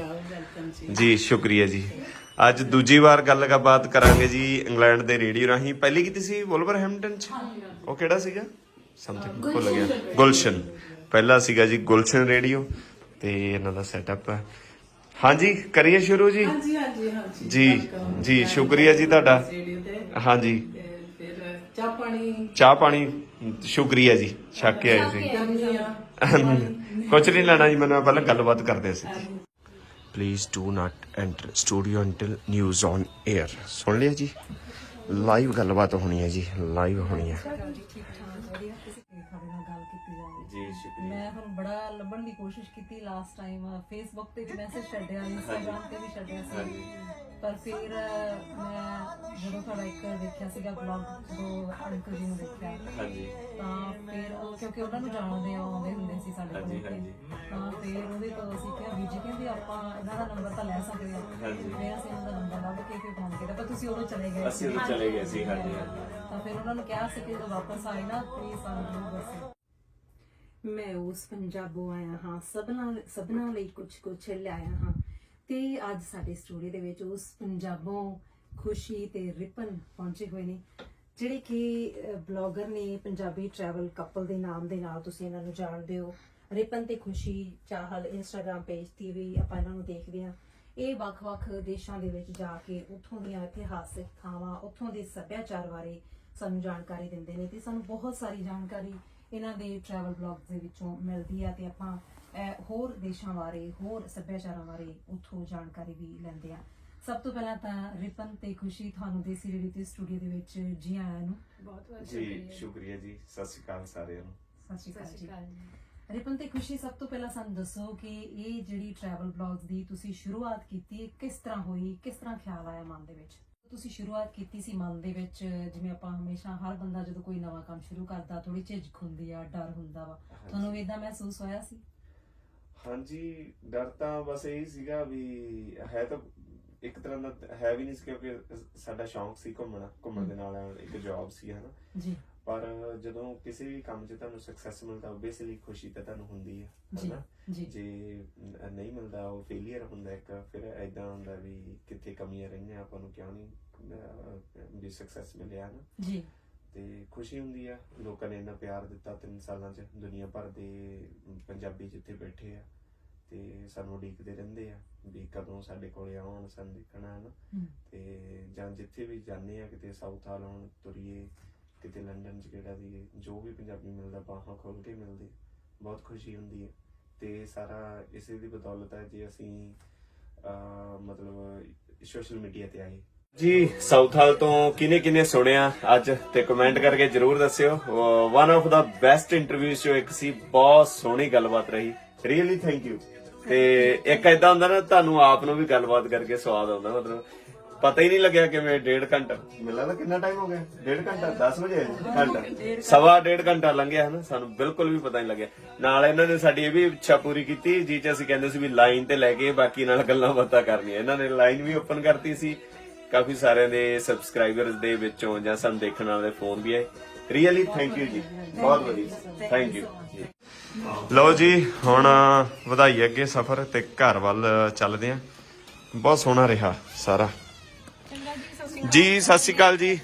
ਜੀ, ਸ਼ੁਕਰੀਆ ਜੀ। ਅੱਜ ਦੂਜੀ ਵਾਰ ਗੱਲਬਾਤ ਕਰਾਂਗੇ ਜੀ ਇੰਗਲੈਂਡ ਦੇ ਰੇਡੀਓ ਰਾਹੀਂ। ਪਹਿਲੀ ਕੀਤੀ ਸੀ ਵੋਲਵਰਹੈਂਪਟਨ ਚ? ਉਹ ਕਿਹੜਾ ਸੀਗਾ? ਸਮਥਿੰਗ ਭੁੱਲ ਗਿਆ। ਗੁਲਸ਼ਨ। ਪਹਿਲਾ ਸੀਗਾ ਜੀ ਗੁਲਸ਼ਨ ਰੇਡੀਓ। ਤੇ ਇਹਨਾਂ ਦਾ ਸੈਟਅਪ ਹੈ। ਹਾਂਜੀ ਕਰੀਏ ਸ਼ੁਰੂ ਜੀ? ਹਾਂਜੀ ਹਾਂਜੀ ਹਾਂਜੀ। ਜੀ ਜੀ ਸ਼ੁਕਰੀਆ ਜੀ ਤੁਹਾਡਾ। ਰੇਡੀਓ ਤੇ ਹਾਂਜੀ। ਤੇ ਫਿਰ ਚਾਹ ਪਾਣੀ। ਚਾਹ ਪਾਣੀ ਸ਼ੁਕਰੀਆ ਜੀ ਛੱਕ ਕੇ ਆਏ ਸੀ। ਗਰਮੀਆਂ ਕੁਝ ਨਹੀਂ ਲੈਣਾ ਜੀ ਮੈਨੂੰ ਪਹਿਲਾਂ ਗੱਲਬਾਤ ਕਰਦੇ ਸੀ। Please do not enter studio until news on air ਸੁਣ ਲਿਆ ਜੀ? ਲਾਈਵ ਗੱਲਬਾਤ ਹੋਣੀ ਹੈ ਜੀ ਲਾਈਵ ਹੋਣੀ ਹੈ। ਜੀ ਸ਼ੁਕਰੀਆ। ਮੈਂ ਹੁਣ ਬੜਾ ਲੱਭਣ ਦੀ ਕੋਸ਼ਿਸ਼ ਕੀਤੀ ਲਾਸਟ ਟਾਈਮ ਫੇਸਬੁੱਕ ਤੇ ਵੀ ਮੈਸੇਜ ਛੱਡਿਆ ਇੰਸਟਾਗ੍ਰam ਤੇ ਵੀ ਛੱਡਿਆ ਸੀ। ਪਰ ਫਿਰ ਮੈਂ ਜਦੋਂ ਤੁਹਾਡਾ ਇੱਕ ਦੇਖਿਆ ਸੀਗਾ ਬਲੌਗ ਤੋਂ ਅੰਕਲ ਜੀ ਨੂੰ ਦੇਖਿਆ ਹਾਂਜੀ। ਤਾਂ ਫਿਰ ਉਹ ਕਿਉਂਕਿ ਉਹਨਾਂ ਨੂੰ ਜਾਣਦੇ ਆ ਆਉਂਦੇ ਹੁੰਦੇ ਸੀ ਸਾਡੇ ਕੋਲ ਹਾਂਜੀ। ਤਾਂ ਫਿਰ ਉਹਦੇ ਤੋਂ ਅਸੀਂ ਕਿਹਾ ਵੀਰ ਜੀ ਕਹਿੰਦੇ ਆਪਾਂ ਇਹਨਾਂ ਦਾ ਨੰਬਰ ਤਾਂ ਲੈ ਸਕਦੇ ਹਾਂ ਹਾਂਜੀ। ਮੈਂ ਅਸੀਂ ਇਹਨਾਂ ਦਾ ਨੰਬਰ ਲੱਭ ਕੇ ਫਿਰ ਫੋਨ ਕੀਤਾ ਪਰ ਤੁਸੀਂ ਉਦੋਂ ਚਲੇ ਗਏ ਅਸੀਂ ਉਦੋਂ ਚਲੇ ਗਏ ਸੀ, ਹਾਂਜੀ, ਤਾਂ ਫਿਰ ਉਹਨਾਂ ਨੂੰ ਕਿਹਾ ਸੀ ਕਿ ਜਦੋਂ ਵਾਪਸ ਆਏ ਨਾ ਪਲੀਜ਼ ਸਾਨੂੰ ਦੱਸੋ। ਮੈਂ ਉਸ ਪੰਜਾਬੋਂ ਆਇਆ ਹਾਂ, ਸਭਨਾਂ ਸਭਨਾਂ ਲਈ ਕੁਝ ਕੁਝ ਲਿਆਇਆ ਹਾਂ। ਤੇ ਅੱਜ ਸਾਡੇ ਸਟੂਡੀਓ ਦੇ ਵਿੱਚ ਉਸ ਪੰਜਾਬੋਂ ਖੁਸ਼ੀ ਤੇ ਰਿਪਨ ਪਹੁੰਚੇ ਹੋਏ ਨੇ, ਜਿਹੜੇ ਕਿ ਬਲੌਗਰ ਨੇ, ਪੰਜਾਬੀ ਟਰੈਵਲ ਕਪਲ ਦੇ ਨਾਮ ਦੇ ਨਾਲ ਤੁਸੀਂ ਇਹਨਾਂ ਨੂੰ ਜਾਣਦੇ ਹੋ। ਰਿਪਨ ਤੇ ਖੁਸ਼ੀ ਚਾਹਲ ਇੰਸਟਾਗ੍ਰam ਪੇਜ ਤੇ ਵੀ ਆਪਾਂ ਇਹਨਾਂ ਨੂੰ ਦੇਖਦੇ ਹਾਂ। ਇਹ ਵੱਖ-ਵੱਖ ਦੇਸ਼ਾਂ ਦੇ ਵਿੱਚ ਜਾ ਕੇ ਉੱਥੋਂ ਦੀਆਂ ਇਤਿਹਾਸਿਕ ਥਾਵਾਂ, ਉੱਥੋਂ ਦੇ ਸੱਭਿਆਚਾਰ ਬਾਰੇ ਸਾਨੂੰ ਜਾਣਕਾਰੀ ਦਿੰਦੇ ਨੇ ਤੇ ਸਾਨੂੰ ਬਹੁਤ ਸਾਰੀ ਜਾਣਕਾਰੀ ਇਹਨਾਂ ਦੇ ਟਰੈਵਲ ਬਲੌਗਸ ਦੇ ਵਿੱਚੋਂ ਮਿਲਦੀ ਆ ਤੇ ਆਪਾਂ ਹੋਰ ਦੇਸ਼ਾਂ ਬਾਰੇ ਹੋਰ ਸੱਭਿਆਚਾਰਾਂ ਬਾਰੇ ਉੱਥੋਂ ਜਾਣਕਾਰੀ ਵੀ ਲੈਂਦੇ ਆ। ਸਭ ਤੋਂ ਪਹਿਲਾਂ ਤਾਂ ਰਿਪਨ ਤੇ ਖੁਸ਼ੀ ਤੁਹਾਨੂੰ ਦੇਸੀ ਰੇਡੀਓ ਤੇ ਸਟੂਡੀਓ ਦੇ ਵਿੱਚ ਜੀ ਆਇਆਂ ਨੂੰ। ਜੀ ਸ਼ੁਕਰੀਆ ਜੀ। ਸਤਿ ਸ਼੍ਰੀ ਅਕਾਲ ਸਾਰਿਆਂ ਨੂੰ। ਸਤਿ ਸ਼੍ਰੀ ਅਕਾਲ ਜੀ। ਰਿਪਨ ਤੇ ਖੁਸ਼ੀ ਸਭ ਤੋਂ ਪਹਿਲਾਂ ਸਾਨੂੰ ਦੱਸੋ ਕਿ ਇਹ ਜਿਹੜੀ ਟਰੈਵਲ ਬਲੌਗਸ ਦੀ ਤੁਸੀਂ ਸ਼ੁਰੂਆਤ ਕੀਤੀ ਕਿਸ ਤਰ੍ਹਾਂ ਹੋਈ ਕਿਸ ਤਰ੍ਹਾਂ ਖਿਆਲ ਆਇਆ ਮਨ ਦੇ ਵਿੱਚ? ਤੁਸੀਂ ਸ਼ੁਰੂਆਤ ਕੀਤੀ ਸੀ ਮਨ ਦੇ ਵਿੱਚ ਜਿਵੇਂ ਆਪਾਂ ਹਮੇਸ਼ਾ ਹਰ ਬੰਦਾ ਜਦੋਂ ਕੋਈ ਨਵਾਂ ਕੰਮ ਸ਼ੁਰੂ ਕਰਦਾ ਥੋੜੀ ਝਿਜਕ ਹੁੰਦੀ ਆ ਡਰ ਹੁੰਦਾ ਵਾ। ਤੁਹਾਨੂੰ ਵੀ ਇਦਾਂ ਮਹਿਸੂਸ ਹੋਇਆ ਸੀ? ਹਾਂਜੀ ਡਰ ਤਾਂ ਬਸ ਇਹ ਸੀਗਾ ਵੀ ਹੈ ਤਾਂ ਇੱਕ ਤਰ੍ਹਾਂ ਦਾ ਹੈ ਵੀ ਨਹੀਂ ਸੀ ਕਿਉਂਕਿ ਸਾਡਾ ਸ਼ੌਂਕ ਸੀ ਘੁੰਮਣਾ ਘੁੰਮਣ ਦੇ ਨਾਲ ਇੱਕ ਜੌਬ ਸੀ ਹਨਾ। ਜੀ। ਪਰ ਜਦੋਂ ਕਿਸੇ ਵੀ ਕੰਮ 'ਚ ਤੁਹਾਨੂੰ ਸਕਸੈਸ ਮਿਲਦਾ ਓਬਵੀਅਸਲੀ ਖੁਸ਼ੀ ਤਾਂ ਤੁਹਾਨੂੰ ਹੁੰਦੀ ਹੈ ਹਨਾ? ਜੀ। ਨਹੀਂ ਮਿਲਦਾ ਉਹ ਫੇਲਿਅਰ ਹੁੰਦਾ ਇੱਕ ਫਿਰ ਐਦਾਂ ਹੁੰਦਾ ਵੀ ਕਿੱਥੇ ਕਮੀਆਂ ਰਹੀਆਂ ਆਪਾਂ ਨੂੰ ਕਿਉਂ ਨਹੀਂ ਵੀ ਸਕਸੈਸ ਮਿਲਿਆ ਨਾ ਜੀ। ਤੇ ਖੁਸ਼ੀ ਹੁੰਦੀ ਆ ਲੋਕਾਂ ਨੇ ਇੰਨਾ ਪਿਆਰ ਦਿੱਤਾ ਤਿੰਨ ਸਾਲਾਂ 'ਚ ਦੁਨੀਆ ਭਰ ਦੇ ਪੰਜਾਬੀ ਜਿੱਥੇ ਬੈਠੇ ਆ ਤੇ ਸਾਨੂੰ ਉਡੀਕਦੇ ਰਹਿੰਦੇ ਆ ਵੀ ਕਦੋਂ ਸਾਡੇ ਕੋਲੇ ਆਉਣ ਸਾਨੂੰ ਦੇਖਣਾ ਹੈ। ਨਾ ਹਮ। ਤੇ ਜਾਂ ਜਿੱਥੇ ਵੀ ਜਾਂਦੇ ਆ ਕਿਤੇ ਸਾਊਥ ਆਉਣ ਤੁਰੀਏ ਕਿਤੇ ਲੰਡਨ 'ਚ ਕਿਹੜਾ ਦੀ ਜੋ ਵੀ ਪੰਜਾਬੀ ਮਿਲਦਾ ਬਾਹਾਂ ਖੋਲ ਕੇ ਮਿਲਦੇ ਬਹੁਤ ਖੁਸ਼ੀ ਹੁੰਦੀ ਹੈ। ਤੇ ਸਾਰਾ ਇਸੇ ਦੀ ਬਦੌਲਤ ਹੈ ਜੇ ਅਸੀਂ ਮਤਲਬ ਸੋਸ਼ਲ ਮੀਡੀਆ ਤੇ ਆਏ। ਜੀ ਸਾਊਥ ਹਾਲ ਤੋਂ ਕਿਨੇ ਕਿਨੇ ਸੁਣਿਆ? ਅੱਜ ਤੇ ਕਮੈਂਟ ਕਰਕੇ ਜਰੂਰ ਦੱਸਿਓ। One of the best interviews ਚੋਂ ਇੱਕ ਸੀ, ਬਹੁਤ ਸੋਹਣੀ ਗੱਲਬਾਤ ਰਹੀ। ਰੀਅਲੀ ਥੈਂਕ ਯੂ ਤੇ ਇੱਕ ਐਦਾਂ ਹੁੰਦਾ ਨਾ, ਤੁਹਾਨੂੰ ਆਪ ਨੂੰ ਵੀ ਗੱਲਬਾਤ ਕਰਕੇ ਸਵਾਦ ਆਉਂਦਾ, ਮਤਲਬ ਪਤਾ ਹੀ ਨਹੀਂ ਲੱਗਿਆ ਕਿਵੇਂ ਡੇਢ ਘੰਟਾ। ਮੈਨੂੰ ਲੱਗਦਾ ਕਿੰਨਾ ਟਾਈਮ ਹੋ ਗਿਆ? ਡੇਢ ਘੰਟਾ 10 ਵਜੇ ਘੰਟਾ। ਸਵਾ ਡੇਢ ਘੰਟਾ ਲੰਘਿਆ ਹੈ ਨਾ ਸਾਨੂੰ ਬਿਲਕੁਲ ਵੀ ਪਤਾ ਨਹੀਂ ਲੱਗਿਆ। ਨਾਲ ਇਹਨਾਂ ਨੇ ਸਾਡੀ ਇਹ ਵੀ ਇੱਛਾ ਪੂਰੀ ਕੀਤੀ ਜੀ ਚ ਅਸੀਂ ਕਹਿੰਦੇ ਸੀ ਵੀ ਲਾਈਨ ਤੇ ਲੈ ਕੇ ਬਾਕੀ ਨਾਲ ਗੱਲਾਂ ਬਾਤਾਂ ਕਰਨੀਆਂ। ਇਹਨਾਂ ਨੇ ਲਾਈਨ ਵੀ ਓਪਨ ਕਰਤੀ ਸੀ। ਕਾਫੀ ਸਾਰਿਆਂ ਦੇ ਸਬਸਕ੍ਰਾਈਬਰਸ ਦੇ ਵਿੱਚੋਂ ਜਾਂ ਸਾਨੂੰ ਦੇਖਣ ਵਾਲੇ ਫੋਨ ਵੀ ਆਏ। ਰੀਅਲੀ ਥੈਂਕ ਯੂ ਜੀ। ਬਹੁਤ ਵਧੀਆ। ਥੈਂਕ ਯੂ ਲਓ ਜੀ ਹੁਣ ਵਧਾਈ ਅੱਗੇ ਸਫ਼ਰ ਤੇ ਘਰ ਵੱਲ ਚੱਲਦੇ ਆਂ। ਬਹੁਤ ਸੋਹਣਾ ਰਿਹਾ ਸਾਰਾ। ਜੀ ਸਤਿ ਸ਼੍ਰੀ ਅਕਾਲ ਜੀ।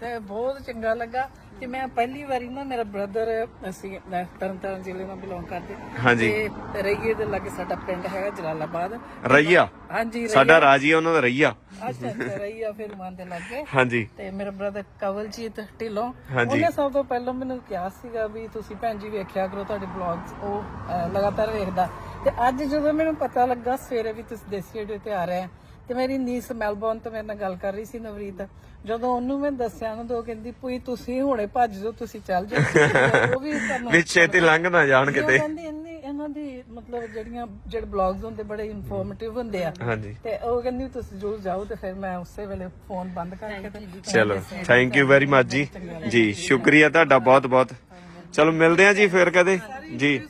ਤੇ ਬਹੁਤ ਚੰਗਾ ਲੱਗਾ ਕਿ ਮੈਂ ਪਹਿਲੀ ਵਾਰੀ ਨਾ ਮੇਰਾ ਬ੍ਰਦਰ ਅਸੀਂ ਤਰਨਤਾਰਨ ਜ਼ਿਲ੍ਹੇ ਨਾਲ ਬਿਲੋਂਗ ਕਰਦੇ। ਹਾਂਜੀ। ਤੇ ਰਈਏ ਦੇ ਲਾਗੇ ਸਾਡਾ ਪਿੰਡ ਹੈਗਾ ਜਲਾਲਾਬਾਦ। ਰਈਆ? ਹਾਂਜੀ ਸਾਡਾ ਰਾਜੀ ਉਹਨਾਂ ਦਾ ਰਈਆ। ਅੱਛਾ ਅੱਛਾ ਰਈਆ ਫਿਰ ਮਾਨ ਦੇ ਲਾਗੇ। ਹਾਂਜੀ। ਤੇ ਮੇਰਾ ਬ੍ਰਦਰ ਕਵਲਜੀਤ ਢਿੱਲੋਂ। ਹਾਂਜੀ। ਉਹਨੇ ਸਭ ਤੋਂ ਪਹਿਲਾਂ ਮੈਨੂੰ ਕਿਹਾ ਸੀਗਾ ਵੀ ਤੁਸੀਂ ਭੈਣ ਜੀ ਵੇਖਿਆ ਕਰੋ ਤੁਹਾਡੇ ਬਲੌਗਸ ਉਹ ਅਹ, ਲਗਾਤਾਰ ਵੇਖਦਾ। ਤੇ ਅੱਜ ਜਦੋਂ ਮੈਨੂੰ ਪਤਾ ਲੱਗਾ ਸਵੇਰੇ ਵੀ ਤੁਸੀਂ ਦੇਸੀ ਰੇਡੀਓ ਤੇ ਆ ਰਹੇ ਆ। ਤੇ ਮੇਰੀ ਨੀਸ ਮੈਲਬੌਰਨ ਤੋਂ ਮੇਰੇ ਨਾਲ ਗੱਲ ਕਰ ਰਹੀ ਸੀ ਨਵਰੀਤ। ਜਦੋਂ ਉਹਨੂੰ ਮੈਂ ਦੱਸਿਆ ਨਾ ਉਹ ਕਹਿੰਦੀ ਪੂਈ ਤੁਸੀਂ ਹੁਣੇ ਭੱਜ ਜਾਓ ਤੁਸੀਂ ਚੱਲ ਜਾਓ। ਉਹ ਵੀ ਤੁਹਾਨੂੰ ਵੀ ਛੇਤੀ ਲੰਘ ਨਾ ਜਾਣ ਉਹ ਕਿਤੇ। ਕਹਿੰਦੀ ਇੰਨੀ ਇਹਨਾਂ ਦੀ ਮਤਲਬ ਜਿਹੜੀਆਂ ਜਿਹੜੇ ਬਲੌਗਸ ਹੁੰਦੇ ਬੜੇ ਇਨਫੋਰਮੇਟਿਵ ਹੁੰਦੇ ਆ। ਹਾਂਜੀ। ਤੇ ਉਹ ਕਹਿੰਦੀ ਤੁਸੀਂ ਜ਼ਰੂਰ ਜਾਓ ਤੇ ਫਿਰ ਮੈਂ ਉਸੇ ਵੇਲੇ ਫੋਨ ਬੰਦ ਕਰਕੇ ਤੇ ਚਲੋ ਥੈਂਕ ਯੂ ਵੈਰੀ ਮਚ ਜੀ। ਜੀ ਸ਼ੁਕਰੀਆ ਤੁਹਾਡਾ ਬਹੁਤ ਬਹੁਤ ਚਲੋ ਮਿਲਦੇ ਆ ਜੀ ਫਿਰ ਕਦੇ। ਜੀ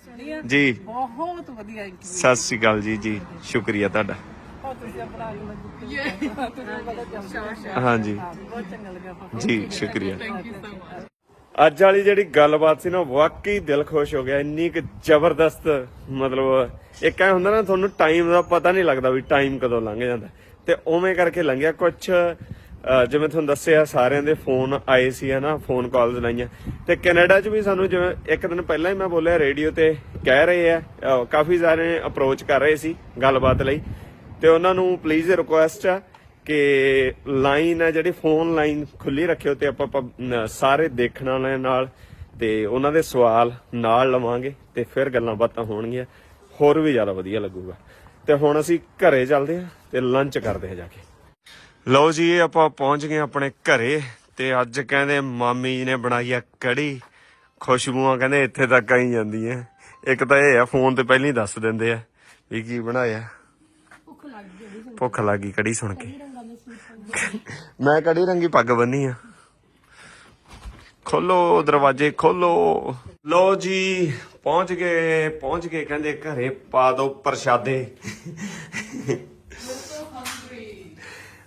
ਜੀ। ਬਹੁਤ ਵਧੀਆ ਸਤਿ ਸ਼੍ਰੀ ਅਕਾਲ ਜੀ ਜੀ ਸ਼ੁਕਰੀਆ ਤੁਹਾਡਾ। ਤੁਸੀਂ ਆਪਣਾ ਅਗਲਾ ਗੁੱਟ ਤੁਹਾਨੂੰ ਪਤਾ ਚੱਲਦਾ ਹਾਂਜੀ। ਬਹੁਤ ਚੰਗਾ ਲੱਗਾ ਜੀ ਸ਼ੁਕਰੀਆ। ਅੱਜ ਵਾਲੀ ਜਿਹੜੀ ਗੱਲਬਾਤ ਸੀ ਨਾ ਵਾਕਈ ਦਿਲ ਖੁਸ਼ ਹੋ ਗਿਆ। ਇੰਨੀ ਕਿ ਜ਼ਬਰਦਸਤ ਮਤਲਬ ਇੱਕ ਐ ਹੁੰਦਾ ਨਾ ਤੁਹਾਨੂੰ ਟਾਈਮ ਦਾ ਪਤਾ ਨਹੀਂ ਲੱਗਦਾ ਵੀ ਟਾਈਮ ਕਦੋਂ ਲੰਘ ਜਾਂਦਾ। ਤੇ ਉਵੇਂ ਕਰਕੇ ਲੰਘਿਆ। ਕੁਝ ਜਿਵੇਂ ਤੁਹਾਨੂੰ ਦੱਸਿਆ ਸਾਰਿਆਂ ਦੇ ਫੋਨ ਆਏ ਸੀ ਹਨਾ ਫੋਨ ਕਾਲਸ ਲਾਈਆਂ। ਤੇ ਕੈਨੇਡਾ 'ਚ ਵੀ ਸਾਨੂੰ ਜਿਵੇਂ ਇੱਕ ਦਿਨ ਪਹਿਲਾਂ ਹੀ ਮੈਂ ਬੋਲਿਆ ਰੇਡੀਓ ਤੇ ਕਹਿ ਰਹੇ ਆ ਕਾਫੀ ਸਾਰੇ ਅਪਰੋਚ ਕਰ ਰਹੇ ਸੀ ਗੱਲਬਾਤ ਲਈ। ਤੇ ਉਹਨਾਂ ਨੂੰ ਪਲੀਜ਼ ਰਿਕੁਐਸਟ ਆ ਕਿ ਲਾਈਨ ਆ ਜਿਹੜੀ ਫੋਨ ਲਾਈਨ ਖੁੱਲੀ ਰੱਖਿਓ ਤੇ ਆਪਾਂ ਸਾਰੇ ਦੇਖਣ ਵਾਲਿਆਂ ਨਾਲ ਤੇ ਉਹਨਾਂ ਦੇ ਸਵਾਲ ਨਾਲ ਲਵਾਂਗੇ ਤੇ ਫਿਰ ਗੱਲਾਂ ਬਾਤਾਂ ਹੋਣਗੀਆਂ। ਹੋਰ ਵੀ ਜ਼ਿਆਦਾ ਵਧੀਆ ਲੱਗੂਗਾ। ਤੇ ਹੁਣ ਅਸੀਂ ਘਰੇ ਚੱਲਦੇ ਹਾਂ ਤੇ ਲੰਚ ਕਰਦੇ ਹਾਂ ਜਾ ਕੇ। ਲਓ ਜੀ, ਇਹ ਆਪਾਂ ਪਹੁੰਚ ਗਏ ਆਪਣੇ ਘਰੇ ਤੇ ਅੱਜ ਕਹਿੰਦੇ ਮਾਮੀ ਜੀ ਨੇ ਬਣਾਈ ਆ ਕੜੀ। ਖੁਸ਼ਬੂਆਂ ਕਹਿੰਦੇ ਇੱਥੇ ਤੱਕ ਆਈ ਜਾਂਦੀਆਂ। ਇੱਕ ਤਾਂ ਇਹ ਆ ਫੋਨ ਤੇ ਪਹਿਲਾਂ ਹੀ ਦੱਸ ਦਿੰਦੇ ਆ ਵੀ ਕੀ ਬਣਾਇਆ। ਭੁੱਖ ਲੱਗ ਕੜੀ ਸੁਣ ਕੇ। ਮੈਂ ਕੜੀ ਰੰਗੀ ਪੱਗ ਬੰਨੀ ਆ। ਖੋਲੋ ਦਰਵਾਜ਼ੇ ਖੋਲੋ। ਲੋ ਜੀ ਪਹੁੰਚ ਗਏ ਪਹੁੰਚ ਗਏ ਕਹਿੰਦੇ ਘਰੇ ਪਾ ਦੋ ਪ੍ਰਸ਼ਾਦੇ।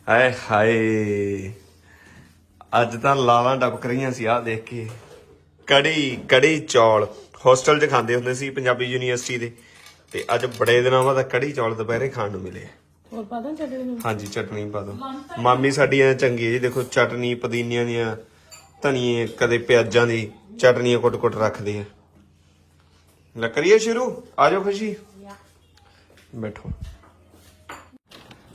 ਹਾਏ ਹਾਏ ਅੱਜ ਤਾਂ ਲਾਲਾਂ ਡਬਕ ਰਹੀਆਂ ਸੀ ਆ ਦੇਖ ਕੇ। ਕੜੀ ਕੜੀ ਚੌਲ। ਹੋਸਟਲ 'ਚ ਖਾਂਦੇ ਹੁੰਦੇ ਸੀ ਪੰਜਾਬੀ ਯੂਨੀਵਰਸਿਟੀ ਦੇ। ਤੇ ਅੱਜ ਬੜੇ ਦਿਨਾਂ ਬਾਅਦ ਕੜੀ ਚੌਲ ਦੁਪਹਿਰੇ ਖਾਣ ਨੂੰ ਮਿਲੇ। ਹੋਰ ਹਾਂਜੀ ਚਟਨੀ ਪਾ ਦੋ। ਮਾਮੀ ਸਾਡੀ ਐ ਚੰਗੀ ਹੈ ਜੀ ਦੇਖੋ ਚਟਨੀ ਪੁਦੀਨਿਆਂ ਦੀਆਂ ਧਨੀਏ ਕਦੇ ਪਿਆਜ਼ਾਂ ਦੀ ਚਟਨੀਆਂ ਕੁੱਟ-ਕੁੱਟ ਰੱਖਦੀ ਹੈ ਲੈ ਕਰੀਏ ਸ਼ੁਰੂ? ਆ ਜਾਓ ਖੁਸ਼ੀ। ਬੈਠੋ।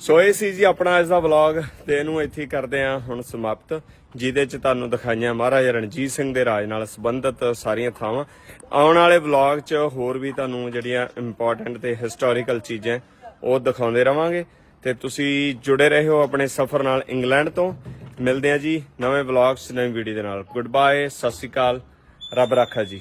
ਸੋ ਇਹ ਸੀ ਜੀ ਆਪਣਾ ਅੱਜ ਦਾ ਵਲੌਗ ਤੇ ਇਹਨੂੰ ਇੱਥੇ ਕਰਦੇ ਆ ਹੁਣ ਸਮਾਪਤ ਜਿਹਦੇ ਚ ਤੁਹਾਨੂੰ ਦਿਖਾਈਆਂ ਮਹਾਰਾਜਾ ਰਣਜੀਤ ਸਿੰਘ ਦੇ ਰਾਜ ਨਾਲ ਸੰਬੰਧਿਤ ਸਾਰੀਆਂ ਥਾਵਾਂ। ਆਉਣ ਵਾਲੇ ਵਲੌਗ ਚ ਹੋਰ ਵੀ ਤੁਹਾਨੂੰ ਜਿਹੜੀਆਂ ਇੰਪੋਰਟੈਂਟ ਤੇ ਹਿਸਟੋਰੀਕਲ ਚੀਜ਼ਾਂ ਉਹ ਦਿਖਾਉਂਦੇ ਰਵਾਂਗੇ। ਤੇ ਤੁਸੀਂ ਜੁੜੇ ਰਹੋ ਆਪਣੇ ਸਫ਼ਰ ਨਾਲ ਇੰਗਲੈਂਡ ਤੋਂ। ਮਿਲਦੇ ਆ ਜੀ ਨਵੇਂ ਵਲੌਗਸ, ਨਵੀਂ ਵੀਡੀਓ ਦੇ ਨਾਲ। ਗੁੱਡ ਬਾਏ ਸਤਿ ਸ਼੍ਰੀ ਅਕਾਲ। ਰੱਬ ਰਾਖਾ ਜੀ।